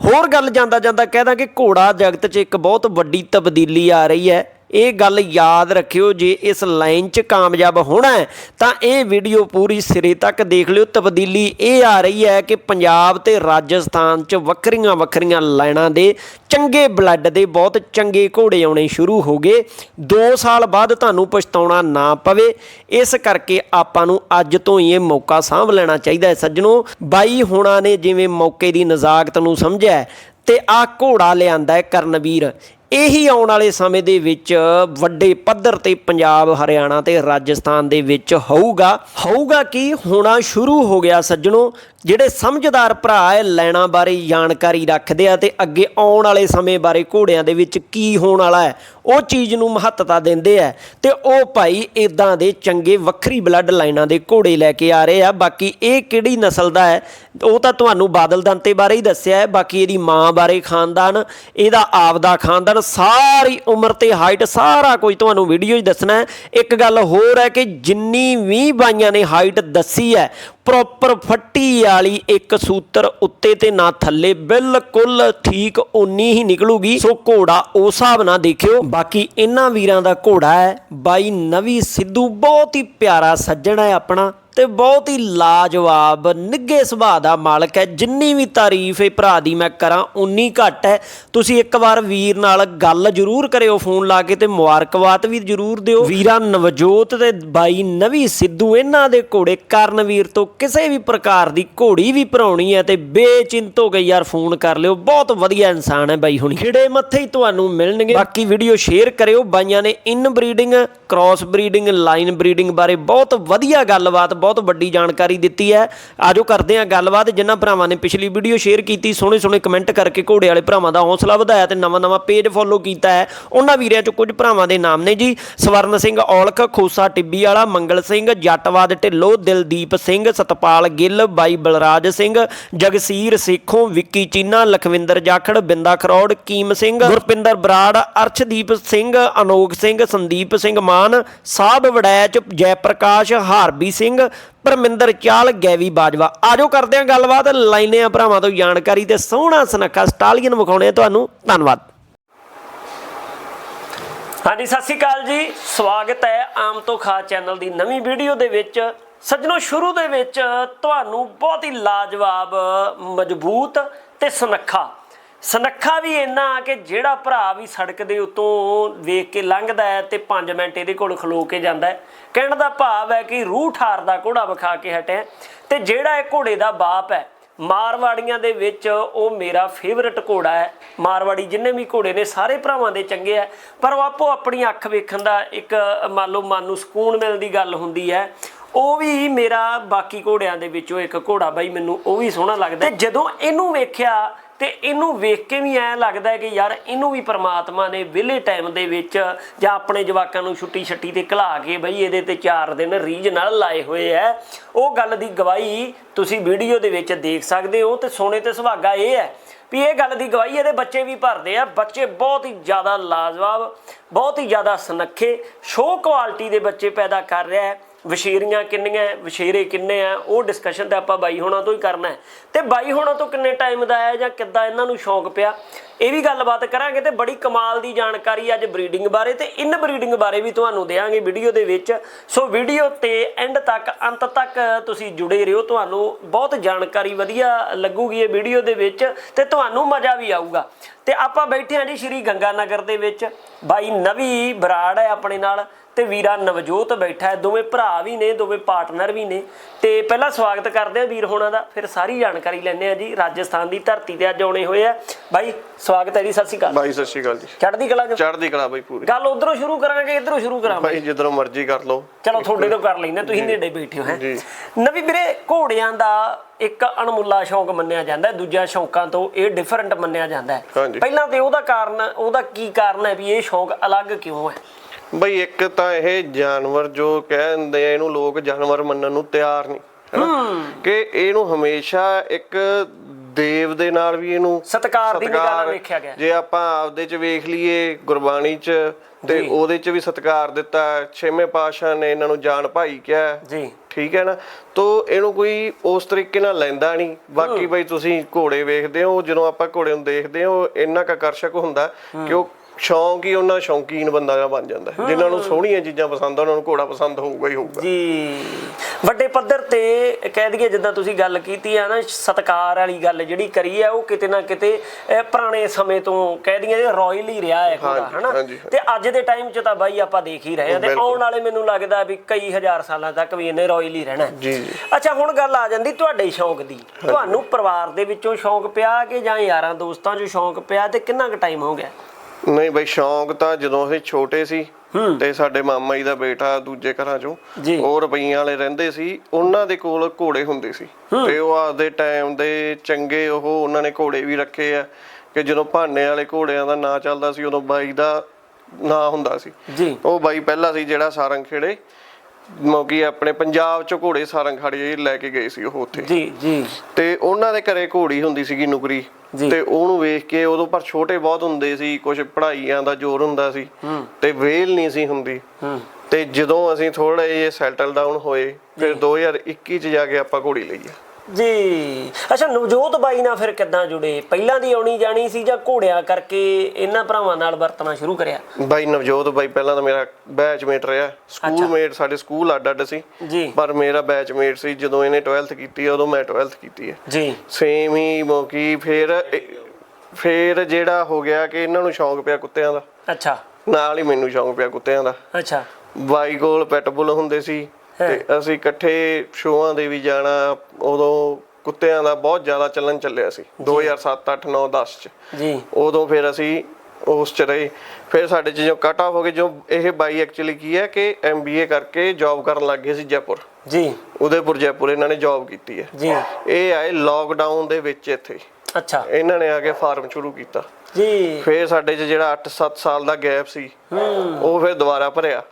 ਹੋਰ ਗੱਲ ਜਾਂਦਾ ਜਾਂਦਾ ਕਹਿ ਦਾਂ ਕਿ ਘੋੜਾ ਜਗਤ 'ਚ ਇੱਕ ਬਹੁਤ ਵੱਡੀ ਤਬਦੀਲੀ ਆ ਰਹੀ ਹੈ। ਇਹ ਗੱਲ ਯਾਦ ਰੱਖਿਓ, ਜੇ ਇਸ ਲਾਈਨ 'ਚ ਕਾਮਯਾਬ ਹੋਣਾ ਹੈ, ਤਾਂ ਇਹ ਵੀਡੀਓ ਪੂਰੀ ਸਿਰੇ ਤੱਕ ਦੇਖ ਲਿਓ। ਤਬਦੀਲੀ ਇਹ ਆ ਰਹੀ ਹੈ ਕਿ ਪੰਜਾਬ ਤੇ ਰਾਜਸਥਾਨ 'ਚ ਵੱਖਰੀਆਂ ਵੱਖਰੀਆਂ ਲਾਈਨਾਂ ਦੇ ਚੰਗੇ ਬਲੱਡ ਦੇ ਬਹੁਤ ਚੰਗੇ ਘੋੜੇ ਆਉਣੇ ਸ਼ੁਰੂ ਹੋ ਗਏ। 2 ਸਾਲ ਬਾਅਦ ਤੁਹਾਨੂੰ ਪਛਤਾਉਣਾ ਨਾ ਪਵੇ। ਇਸ ਕਰਕੇ ਆਪਾਂ ਨੂੰ ਅੱਜ ਤੋਂ ਹੀ ਇਹ ਮੌਕਾ ਸਾਂਭ ਲੈਣਾ ਚਾਹੀਦਾ ਹੈ। ਸੱਜਣੋ, ਬਾਈ ਹੋਣਾ ਨੇ ਜਿਵੇਂ ਮੌਕੇ ਦੀ ਨਜ਼ਾਕਤ ਨੂੰ ਸਮਝਿਆ ਹੈ, ਤੇ ਆਹ ਘੋੜਾ ਲਿਆਂਦਾ ਹੈ ਕਰਨਵੀਰ। ਇਹੀ ਆਉਣ ਵਾਲੇ ਸਮੇਂ ਦੇ ਵਿੱਚ ਵੱਡੇ ਪੱਧਰ ਤੇ ਪੰਜਾਬ, ਹਰਿਆਣਾ ਤੇ ਰਾਜਸਥਾਨ ਦੇ ਵਿੱਚ ਹੋਊਗਾ। ਹੋਊਗਾ ਕੀ? ਹੋਣਾ ਸ਼ੁਰੂ ਹੋ ਗਿਆ ਸੱਜਣੋ। ਜਿਹੜੇ ਸਮਝਦਾਰ ਭਰਾ ਇਹ ਲੈਣਾ ਬਾਰੇ ਜਾਣਕਾਰੀ ਰੱਖਦੇ ਆ ਤੇ ਅੱਗੇ ਆਉਣ ਵਾਲੇ ਸਮੇਂ ਬਾਰੇ ਘੋੜਿਆਂ ਦੇ ਵਿੱਚ ਕੀ ਹੋਣ ਵਾਲਾ ਹੈ, ਉਹ ਚੀਜ਼ ਨੂੰ ਮਹੱਤਤਾ ਦਿੰਦੇ ਆ। ਤੇ ਉਹ ਭਾਈ ਇਦਾਂ ਦੇ ਚੰਗੇ ਵੱਖਰੀ ਬਲੱਡ ਲਾਈਨਾਂ ਦੇ ਘੋੜੇ ਲੈ ਕੇ ਆ ਰਹੇ ਆ। ਬਾਕੀ ਇਹ ਕਿਹੜੀ ਨਸਲ ਦਾ ਹੈ, ਉਹ ਤਾਂ ਤੁਹਾਨੂੰ ਬਾਦਲ ਦੰਤੇ ਬਾਰੇ ਹੀ ਦੱਸਿਆ ਹੈ। ਬਾਕੀ ਇਹਦੀ ਮਾਂ ਬਾਰੇ ਖਾਨਦਾਨ, ਇਹਦਾ ਆਪਦਾ ਖਾਨਦਾਨ ਕਲਰ ਸਾਰੀ ਉਮਰ ਤੇ ਹਾਈਟ ਸਾਰਾ ਕੁਝ ਤੁਹਾਨੂੰ ਵੀਡੀਓ 'ਚ ਦੱਸਣਾ ਇੱਕ ਗੱਲ ਹੋਰ ਹੈ ਕਿ ਜਿੰਨੀ ਵੀ ਬਾਈਆਂ ਨੇ ਹਾਈਟ ਦੱਸੀ ਹੈ ਪ੍ਰੋਪਰ ਫੱਟੀ ਵਾਲੀ ਇੱਕ ਸੂਤਰ ਉੱਤੇ ਤੇ ਨਾ ਥੱਲੇ ਬਿਲਕੁਲ ਠੀਕ ਉਨੀ ਹੀ ਨਿਕਲੂਗੀ। ਸੋ ਘੋੜਾ ਉਸ ਹਿਸਾਬ ਨਾਲ ਦੇਖਿਓ। ਬਾਕੀ ਇਹਨਾਂ ਵੀਰਾਂ ਦਾ ਘੋੜਾ ਹੈ। ਬਾਈ ਨਵੀ ਸਿੱਧੂ, ਬਹੁਤ ਹੀ ਪਿਆਰਾ ਸੱਜਣ ਹੈ ਆਪਣਾ। ਤੇ ਬਹੁਤ ਹੀ ਲਾਜਵਾਬ, ਨਿੱਘੇ ਸੁਭਾਅ ਦਾ ਮਾਲਕ ਹੈ। ਜਿੰਨੀ ਵੀ ਤਾਰੀਫ ਇਹ ਭਰਾ ਦੀ ਮੈਂ ਕਰਾਂ ਉਨੀ ਘੱਟ ਹੈ। ਤੁਸੀਂ ਇੱਕ ਵਾਰ ਵੀਰ ਨਾਲ ਗੱਲ ਜ਼ਰੂਰ ਕਰਿਓ ਫੋਨ ਲਾ ਕੇ ਤੇ ਮੁਬਾਰਕਬਾਦ ਵੀ ਜ਼ਰੂਰ ਦਿਓ। ਵੀਰਾ ਨਵਜੋਤ ਤੇ ਬਾਈ ਨਵੀ ਸਿੱਧੂ, ਇਹਨਾਂ ਦੇ ਘੋੜੇ ਕਰਨਵੀਰ ਤੋਂ ਕਿਸੇ ਵੀ ਪ੍ਰਕਾਰ ਦੀ ਘੋੜੀ ਵੀ ਭਰਾਉਣੀ ਹੈ ਤੇ ਬੇਚਿੰਤ ਹੋ ਕੇ ਯਾਰ ਫੋਨ ਕਰ ਲਿਓ। ਬਹੁਤ ਵਧੀਆ ਇਨਸਾਨ ਹੈ ਬਾਈ ਹੁਣੀ। ਖਿੜੇ ਮੱਥੇ ਹੀ ਤੁਹਾਨੂੰ ਮਿਲਣਗੇ। ਬਾਕੀ ਵੀਡੀਓ ਸ਼ੇਅਰ ਕਰਿਓ। ਬਾਈਆਂ ਨੇ inbreeding, cross breeding, line breeding ਬਾਰੇ ਬਹੁਤ ਵਧੀਆ ਗੱਲਬਾਤ ਬਹੁਤ ਵੱਡੀ ਜਾਣਕਾਰੀ ਦਿੱਤੀ ਹੈ। ਆਜੋ ਕਰਦੇ ਹਾਂ ਗੱਲਬਾਤ। ਜਿਨ੍ਹਾਂ ਭਰਾਵਾਂ ਨੇ ਪਿਛਲੀ ਵੀਡੀਓ ਸ਼ੇਅਰ ਕੀਤੀ, ਸੋਹਣੇ ਸੋਹਣੇ ਕਮੈਂਟ ਕਰਕੇ ਘੋੜੇ ਵਾਲੇ ਭਰਾਵਾਂ ਦਾ ਹੌਸਲਾ ਵਧਾਇਆ ਤੇ ਨਵਾਂ ਨਵਾਂ ਪੇਜ ਫੋਲੋ ਕੀਤਾ ਹੈ। ਉਹਨਾਂ ਵੀਰਿਆਂ ਚੋਂ ਕੁਝ ਭਰਾਵਾਂ ਦੇ ਨਾਮ ਨੇ ਜੀ। ਸਵਰਨ ਸਿੰਘ ਔਲਖ, ਖੋਸਾ ਟਿੱਬੀ ਵਾਲਾ, ਮੰਗਲ ਸਿੰਘ, ਜੱਟਵਾਦ ਢਿੱਲੋਂ, ਦਿਲਦੀਪ ਸਿੰਘ, ਸਤਪਾਲ ਗਿੱਲ, ਬਾਈ ਬਲਰਾਜ ਸਿੰਘ, ਜਗਸੀਰ ਸੇਖੋਂ, ਵਿੱਕੀ ਚੀਨਾ, ਲਖਵਿੰਦਰ ਜਾਖੜ, ਬਿੰਦਾ ਖਰੋੜ, ਕੀਮ ਸਿੰਘ, ਗੁਰਪਿੰਦਰ ਬਰਾੜ, ਅਰਸ਼ਦੀਪ ਸਿੰਘ ਅਨੋਖ ਸਿੰਘ, ਸੰਦੀਪ ਸਿੰਘ ਮਾਨ ਸਾਹਿਬ ਵੜੈਚ, ਜੈਪ੍ਰਕਾਸ਼, ਹਾਰਬੀ ਸਿੰਘ ਪਰਮਿੰਦਰ ਚਾਲ, ਗੈਵੀ ਬਾਜਵਾ। ਆਜੋ ਕਰਦੇ ਹਾਂ ਗੱਲਬਾਤ ਲਾਈਨੇ ਆ ਭਰਾਵਾਂ ਤੋਂ ਜਾਣਕਾਰੀ ਤੇ ਸੋਹਣਾ ਸੁਨੱਖਾ ਸਟਾਲੀਅਨ ਵਿਖਾਉਣੇ ਆ ਤੁਹਾਨੂੰ। ਧੰਨਵਾਦ। ਹਾਂਜੀ, ਸਤਿ ਸ਼੍ਰੀ ਅਕਾਲ ਜੀ। ਸਵਾਗਤ ਹੈ ਆਮ ਤੋਂ ਖਾ ਚੈਨਲ ਦੀ ਨਵੀਂ ਵੀਡੀਓ ਦੇ ਵਿੱਚ। ਸੱਜਣੋ, ਸ਼ੁਰੂ ਦੇ ਵਿੱਚ ਤੁਹਾਨੂੰ ਬਹੁਤ ਹੀ ਲਾਜਵਾਬ, ਮਜ਼ਬੂਤ ਤੇ ਸੁਨੱਖਾ ਸਨੱਖਾ ਵੀ ਇੰਨਾ ਕਿ ਜਿਹੜਾ ਭਰਾ ਵੀ ਸੜਕ ਦੇ ਉੱਤੋਂ ਵੇਖ ਕੇ ਲੰਘਦਾ ਹੈ ਤੇ 5 ਮਿੰਟ ਇਹਦੇ ਕੋਲ ਖਲੋ ਕੇ ਜਾਂਦਾ ਹੈ। ਕਹਿਣ ਦਾ ਭਾਵ ਹੈ ਕਿ ਰੂਹ ਠਾਰ ਦਾ ਘੋੜਾ ਵਿਖਾ ਕੇ ਹਟਿਆ ਤੇ ਜਿਹੜਾ ਇਹ ਘੋੜੇ ਦਾ ਬਾਪ ਹੈ, ਮਾਰਵਾੜੀਆਂ ਦੇ ਵਿੱਚ ਉਹ ਮੇਰਾ ਫੇਵਰਿਟ ਘੋੜਾ ਹੈ। ਮਾਰਵਾੜੀ ਜਿੰਨੇ ਵੀ ਘੋੜੇ ਨੇ, ਸਾਰੇ ਭਰਾਵਾਂ ਦੇ ਚੰਗੇ ਆ ਪਰ ਉਹ ਆਪੋ ਆਪਣੀ ਅੱਖ ਵੇਖਣ ਦਾ ਇੱਕ, ਮੰਨ ਲਓ ਮਨ ਨੂੰ ਸਕੂਨ ਮਿਲਣ ਦੀ ਗੱਲ ਹੁੰਦੀ ਹੈ। ਉਹ ਵੀ ਮੇਰਾ ਬਾਕੀ ਘੋੜਿਆਂ ਦੇ ਵਿੱਚੋਂ ਇੱਕ ਘੋੜਾ ਬਾਈ, ਮੈਨੂੰ ਉਹ ਵੀ ਸੋਹਣਾ ਲੱਗਦਾ ਜਦੋਂ ਇਹਨੂੰ ਵੇਖਿਆ ਤੇ ਇਹਨੂੰ ਵੇਖ ਕੇ ਵੀ ਐਂ ਲੱਗਦਾ ਹੈ ਕਿ ਯਾਰ ਇਹਨੂੰ ਵੀ ਪ੍ਰਮਾਤਮਾ ਨੇ ਵਿਲੇ ਟਾਈਮ ਦੇ ਵਿੱਚ ਜਾਂ ਆਪਣੇ ਜਵਾਕਾਂ ਨੂੰ ਛੁੱਟੀ ਛੱਟੀ ਤੇ ਘਲਾ ਕੇ ਬਈ ਇਹਦੇ ਤੇ 4 ਦਿਨ ਰੀਝ ਨਾਲ ਲਾਏ ਹੋਏ ਐ। ਉਹ ਗੱਲ ਦੀ ਗਵਾਹੀ ਤੁਸੀਂ ਵੀਡੀਓ ਦੇ ਵਿੱਚ ਦੇਖ ਸਕਦੇ ਹੋ ਤੇ ਸੋਨੇ ਤੇ ਸੁਹਾਗਾ ਇਹ ਹੈ ਵੀ ਇਹ ਗੱਲ ਦੀ ਗਵਾਹੀ ਇਹਦੇ ਬੱਚੇ ਵੀ ਭਰਦੇ ਆ। ਬੱਚੇ ਬਹੁਤ ਹੀ ਜ਼ਿਆਦਾ ਲਾਜਵਾਬ, ਬਹੁਤ ਹੀ ਜ਼ਿਆਦਾ ਸੁਨੱਖੇ, ਸ਼ੋਅ ਕੁਆਲਿਟੀ ਦੇ ਬੱਚੇ ਪੈਦਾ ਕਰ ਰਿਹਾ ਹੈ ਵਸ਼ੀਰੀਆਂ ਕਿੰਨੀਆਂ ਹੈ, ਵਸ਼ੀਰੇ ਕਿੰਨੇ ਆ ਉਹ ਡਿਸਕਸ਼ਨ ਤਾਂ ਆਪਾਂ ਬਾਈ ਹੋਣਾ ਤੋਂ ਹੀ ਕਰਨਾ ਹੈ। ਤੇ ਬਾਈ ਹੋਣਾ ਤੋਂ ਕਿੰਨੇ ਟਾਈਮ ਦਾ ਹੈ ਜਾਂ ਕਿੱਦਾਂ ਇਹਨਾਂ ਨੂੰ ਸ਼ੌਂਕ ਪਿਆ ਇਹ ਵੀ ਗੱਲਬਾਤ ਕਰਾਂਗੇ ਤੇ ਬੜੀ ਕਮਾਲ ਦੀ ਜਾਣਕਾਰੀ ਅੱਜ ਬਰੀਡਿੰਗ ਬਾਰੇ ਤੇ ਇਨ ਬਰੀਡਿੰਗ ਬਾਰੇ ਵੀ ਤੁਹਾਨੂੰ ਦੇਵਾਂਗੇ ਵੀਡੀਓ ਦੇ ਵਿੱਚ। ਸੋ ਵੀਡੀਓ ਤੇ ਐਂਡ ਤੱਕ ਅੰਤ ਤੱਕ ਤੁਸੀਂ ਜੁੜੇ ਰਹੋ ਤੁਹਾਨੂੰ ਬਹੁਤ ਜਾਣਕਾਰੀ ਵਧੀਆ ਲੱਗੂਗੀ ਇਹ ਵੀਡੀਓ ਦੇ ਵਿੱਚ ਤੇ ਤੁਹਾਨੂੰ ਮਜ਼ਾ ਵੀ ਆਊਗਾ। ਤੇ ਆਪਾਂ ਬੈਠੇ ਹਾਂ ਜੀ ਸ਼੍ਰੀ ਗੰਗਾ ਨਗਰ ਦੇ ਵਿੱਚ। ਬਾਈ ਨਵੀ ਬਰਾੜ ਹੈ ਆਪਣੇ ਨਾਲ। ਤੇ ਵੀਰਾ ਨਵਜੋਤ ਬੈਠਾ ਹੈ। ਦੋਵੇਂ ਭਰਾ ਵੀ ਨੇ ਦੋਵੇਂ ਪਾਰਟਨਰ ਵੀ ਨੇ। ਤੇ ਪਹਿਲਾਂ ਸਵਾਗਤ ਕਰਦੇ ਆ ਵੀਰ ਹੋਣਾ ਦਾ। ਫਿਰ ਸਾਰੀ ਜਾਣਕਾਰੀ ਲੈਣੇ ਆ ਜੀ। ਰਾਜਸਥਾਨ ਦੀ ਧਰਤੀ ਤੇ ਅੱਜ ਆਉਣੇ ਹੋਏ ਆ। ਬਾਈ ਸਵਾਗਤ ਹੈ ਜੀ ਸਤਿ ਸ਼੍ਰੀ ਅਕਾਲ। ਬਾਈ ਸਤਿ ਸ਼੍ਰੀ ਅਕਾਲ ਜੀ। ਚੜ੍ਹਦੀ ਕਲਾ ਚ? ਚੜ੍ਹਦੀ ਕਲਾ ਬਾਈ ਪੂਰੀ। ਗੱਲ ਉਧਰੋਂ ਸ਼ੁਰੂ ਕਰਾਂਗੇ ਇਧਰੋਂ ਸ਼ੁਰੂ ਕਰਾਂਗੇ। ਬਾਈ ਜਿੱਧਰੋਂ ਮਰਜ਼ੀ ਕਰ ਲਓ। ਚਲੋ ਤੁਹਾਡੇ ਤੋਂ ਕਰ ਲੈਂਦੇ ਤੁਸੀਂ ਨੇੜੇ ਬੈਠੇ ਹੋ ਹੈ। ਜੀ। ਨਵੀਂ ਵੀਰੇ ਘੋੜਿਆਂ ਦਾ ਇੱਕ ਅਣਮੁੱਲਾ ਸ਼ੌਂਕ ਮੰਨਿਆ ਜਾਂਦਾ ਹੈ। ਦੂਜਿਆਂ ਸ਼ੌਂਕਾਂ ਤੋਂ ਇਹ ਡਿਫਰੈਂਟ ਮੰਨਿਆ ਜਾਂਦਾ ਹੈ। ਪਹਿਲਾਂ ਤੇ ਉਹਦਾ ਕਾਰਨ ਉਹਦਾ ਕੀ ਕਾਰਨ ਹੈ ਵੀ ਇਹ ਸ਼ੌਂਕ ਅਲੱਗ ਕਿਉਂ ਹੈ? ਬਈ ਇੱਕ ਤਾਂ ਇਹ ਜਾਨਵਰ ਜੋ ਕਹਿੰਦੇ ਆ ਇਹਨੂੰ ਲੋਕ ਜਾਨਵਰ ਮੰਨਣ ਨੂੰ ਤਿਆਰ ਨਹੀਂ ਕਿ ਇਹਨੂੰ ਹਮੇਸ਼ਾ ਇੱਕ ਦੇਵ ਦੇ ਨਾਲ ਵੀ ਇਹਨੂੰ ਸਤਿਕਾਰ ਦੀ ਨਿਗਾਹ ਨਾਲ ਵੇਖਿਆ ਗਿਆ। ਜੇ ਆਪਾਂ ਆਪਦੇ ਚ ਵੇਖ ਲਈਏ ਗੁਰਬਾਣੀ ਚ ਤੇ ਉਹਦੇ ਚ ਵੀ ਸਤਿਕਾਰ ਦਿੱਤਾ। ਛੇਵੇਂ ਪਾਤਸ਼ਾਹ ਨੇ ਇਹਨਾਂ ਨੂੰ ਜਾਨ ਭਾਈ ਕਿਹਾ। ਜੀ। ਠੀਕ ਹੈ ਨਾ? ਤੋ ਇਹਨੂੰ ਕੋਈ ਉਸ ਤਰੀਕੇ ਨਾਲ ਲੈਂਦਾ ਨਹੀਂ। ਬਾਕੀ ਬਈ ਤੁਸੀਂ ਘੋੜੇ ਵੇਖਦੇ ਹੋ ਜਦੋਂ ਆਪਾਂ ਘੋੜੇ ਨੂੰ ਦੇਖਦੇ ਹੋ ਇੰਨਾ ਕੁ ਆਕਰਸ਼ਕ ਹੁੰਦਾ ਕਿ ਉਹ ਸ਼ੌਂਕ ਹੀ ਉਹਨਾਂ ਸ਼ੌਂਕੀਨ ਬੰਦਾ ਬਣ ਜਾਂਦਾ। ਜਿਨ੍ਹਾਂ ਨੂੰ ਸੋਹਣੀਆਂ ਚੀਜ਼ਾਂ ਪਸੰਦ ਆ ਉਹਨਾਂ ਨੂੰ ਘੋੜਾ ਪਸੰਦ ਹੋਊਗਾ ਹੀ ਹੋਊਗਾ। ਜੀ। ਵੱਡੇ ਪੱਧਰ ਤੇ ਕਹਿ ਦਈਏ ਜਿੱਦਾਂ ਤੁਸੀਂ ਗੱਲ ਕੀਤੀ ਆ ਨਾ ਸਤਕਾਰ ਵਾਲੀ ਗੱਲ ਜਿਹੜੀ ਕਰੀ ਹੈ ਉਹ ਕਿਤੇ ਨਾ ਕਿਤੇ ਪੁਰਾਣੇ ਸਮੇਂ ਤੋਂ ਕਹਿ ਦਈਏ ਰਾਇਲ ਹੀ ਰਿਹਾ ਹੈ ਘੋੜਾ ਹਨਾ। ਤੇ ਅੱਜ ਦੇ ਟਾਈਮ 'ਚ ਤਾਂ ਬਾਈ ਆਪਾਂ ਦੇਖ ਹੀ ਰਹੇ ਆ ਤੇ। ਆਉਣ ਵਾਲੇ ਮੈਨੂੰ ਲੱਗਦਾ ਵੀ ਕਈ ਹਜ਼ਾਰ ਸਾਲਾਂ ਤੱਕ ਵੀ ਇਹਨੇ ਰਾਇਲ ਹੀ ਰਹਿਣਾ। ਜੀ ਅੱਛਾ ਹੁਣ ਗੱਲ ਆ ਜਾਂਦੀ ਤੁਹਾਡੇ ਸ਼ੌਂਕ ਦੀ। ਤੁਹਾਨੂੰ ਪਰਿਵਾਰ ਦੇ ਵਿੱਚੋਂ ਸ਼ੌਂਕ ਪਿਆ ਕਿ ਜਾਂ ਯਾਰਾਂ ਦੋਸਤਾਂ 'ਚੋਂ ਸ਼ੌਂਕ ਪਿਆ ਤੇ ਕਿੰਨਾ ਕੁ ਟਾਈਮ ਹੋ ਗਿਆ? ਨਹੀਂ ਬਈ ਸ਼ੌਂਕ ਤਾਂ ਜਦੋਂ ਅਸੀਂ ਛੋਟੇ ਸੀ ਤੇ ਸਾਡੇ ਮਾਮਾ ਜੀ ਦਾ ਬੇਟਾ ਦੂਜੇ ਘਰਾਂ ਚੋਂ। ਉਹ ਰੁਪਈਆਂ ਵਾਲੇ ਰਹਿੰਦੇ ਸੀ ਉਹਨਾਂ ਦੇ ਕੋਲ ਘੋੜੇ ਹੁੰਦੇ ਸੀ। ਤੇ ਉਹ ਆਪਦੇ ਟਾਈਮ ਦੇ ਚੰਗੇ ਉਹ ਉਹਨਾਂ ਨੇ ਘੋੜੇ ਵੀ ਰੱਖੇ ਆ ਕਿ ਜਦੋਂ ਭਾਨੇ ਵਾਲੇ ਘੋੜਿਆਂ ਦਾ ਨਾਂ ਚੱਲਦਾ ਸੀ ਉਦੋਂ ਬਾਈ ਦਾ ਨਾਂ ਹੁੰਦਾ ਸੀ। ਉਹ ਬਾਈ ਪਹਿਲਾ ਸੀ ਜਿਹੜਾ ਸਾਰੰਗ ਖੇੜੇ। ਮੌਕੀ ਆਪਣੇ ਪੰਜਾਬ ਚ ਘੋੜੇ ਸਾਰੰਗ ਖੜੇ ਲੈ ਕੇ ਗਏ ਸੀ ਉਹ ਉੱਥੇ। ਜੀ ਜੀ। ਤੇ ਉਹਨਾਂ ਦੇ ਘਰੇ ਘੋੜੀ ਹੁੰਦੀ ਸੀਗੀ ਨੁਕਰੀ। ਤੇ ਉਹਨੂੰ ਵੇਖ ਕੇ ਉਦੋਂ ਪਰ ਛੋਟੇ ਬਹੁਤ ਹੁੰਦੇ ਸੀ ਕੁਝ ਪੜ੍ਹਾਈਆਂ ਦਾ ਜ਼ੋਰ ਹੁੰਦਾ ਸੀ। ਤੇ ਵੇਲ ਨਹੀਂ ਸੀ ਹੁੰਦੀ। ਤੇ ਜਦੋਂ ਅਸੀਂ ਥੋੜੇ ਜਿਹੇ ਸੈਟਲ ਡਾਊਨ ਹੋਏ ਫਿਰ 2021 ਚ ਜਾ ਕੇ ਆਪਾਂ ਘੋੜੀ ਲਈ ਆ। ਜੀ। ਅੱਛਾ ਨਵਜੋਤ ਬਾਈ ਨਾਲ ਫਿਰ ਕਿੱਦਾਂ ਜੁੜੇ? ਪਹਿਲਾਂ ਦੀ ਆਉਣੀ ਜਾਣੀ ਸੀ ਜਾਂ ਘੋੜਿਆਂ ਕਰਕੇ ਇਹਨਾਂ ਭਰਾਵਾਂ ਨਾਲ ਵਰਤਣਾ ਸ਼ੁਰੂ ਕਰਿਆ? ਬਾਈ ਨਵਜੋਤ ਬਾਈ ਪਹਿਲਾਂ ਤਾਂ ਮੇਰਾ ਬੈਚਮੇਟ ਰਿਹਾ। ਸਕੂਲ ਮੇਟ ਸਾਡੇ ਸਕੂਲ ਅੱਡ ਅੱਡ ਸੀ। ਜੀ। ਪਰ ਮੇਰਾ ਬੈਚਮੇਟ ਸੀ ਜਦੋਂ ਇਹਨੇ 12th ਕੀਤੀ ਉਦੋਂ ਮੈਂ 12th ਕੀਤੀ ਹੈ। ਜੀ। ਸੇਮ ਹੀ ਮੌਕੀ ਫਿਰ ਫਿਰ ਜਿਹੜਾ ਹੋ ਗਿਆ ਕਿ ਇਹਨਾਂ ਨੂੰ ਸ਼ੌਂਕ ਪਿਆ ਕੁੱਤਿਆਂ ਦਾ। ਅੱਛਾ। ਨਾਲ ਹੀ ਮੈਨੂੰ ਸ਼ੌਂਕ ਪਿਆ ਕੁੱਤਿਆਂ ਦਾ। ਅੱਛਾ। ਬਾਈ ਕੋਲ ਪੈਟਬੁਲ ਹੁੰਦੇ ਸੀ। ਤੇ ਅਸੀਂ ਇਕੱਠੇ ਸ਼ੋਆਂ ਦੇ ਵੀ ਜਾਣਾ ਉਦੋਂ ਕੁੱਤਿਆਂ ਦਾ ਬਹੁਤ ਜ਼ਿਆਦਾ ਚੱਲਣ ਚੱਲਿਆ ਸੀ। 2007 8 9 10 ਚ। ਜੀ। ਉਦੋਂ ਫਿਰ ਅਸੀਂ ਉਸ ਚ ਰਹੇ। ਫਿਰ ਸਾਡੇ ਚ ਜੋ ਕਟ ਆਫ ਹੋ ਗਏ ਜੋ ਇਹ ਬਾਈ ਐਕਚੁਅਲੀ ਕੀ ਹੈ ਕਿ ਐਮਬੀਏ ਕਰਕੇ ਜੌਬ ਕਰਨ ਲੱਗ ਗਏ ਸੀ ਜੈਪੁਰ। ਜੀ। ਉਦੈਪੁਰ ਜੈਪੁਰ ਇਹਨਾਂ ਨੇ ਜੌਬ ਕੀਤੀ ਹੈ। ਜੀ। ਇਹ ਆਏ ਲੋਕਡਾਊਨ ਦੇ ਵਿੱਚ ਇੱਥੇ। ਅੱਛਾ। ਇਹਨਾਂ ਨੇ ਆ ਕੇ ਫਾਰਮ ਸ਼ੁਰੂ ਕੀਤਾ। ਜੀ। ਫਿਰ ਸਾਡੇ 'ਚ ਜਿਹੜਾ 8-7 ਸਾਲ ਦਾ ਗੈਪ ਸੀ ਉਹ ਫਿਰ ਦੁਬਾਰਾ ਭਰਿਆ।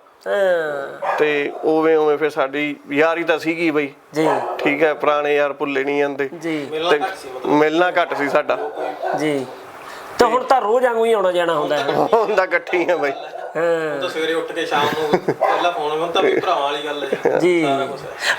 ਤੇ ਉਵੇਂ ਉਵੇਂ ਫਿਰ ਸਾਡੀ ਯਾਰੀ ਤਾਂ ਸੀਗੀ ਬਈ। ਜੀ। ਠੀਕ ਹੈ ਪੁਰਾਣੇ ਯਾਰ ਭੁੱਲੇ ਨਹੀਂ ਜਾਂਦੇ। ਜੀ। ਤੇ ਮਿਲਣਾ ਘੱਟ ਸੀ ਸਾਡਾ। ਜੀ। ਤੇ ਹੁਣ ਤਾਂ ਰੋਜ਼ ਵਾਂਗੂ ਹੀ ਆਉਣਾ ਜਾਣਾ ਹੁੰਦਾ ਹੈ। ਹੁੰਦਾ ਇਕੱਠੀ ਆ ਬਈ। ਹਾਂ। ਤਾਂ ਸਵੇਰੇ ਉੱਠ ਕੇ ਸ਼ਾਮ ਨੂੰ ਪਹਿਲਾਂ ਫੋਨ ਹੁਣ ਤਾਂ ਵੀ ਭਰਾਵਾਂ ਵਾਲੀ ਗੱਲ ਹੈ। ਜੀ।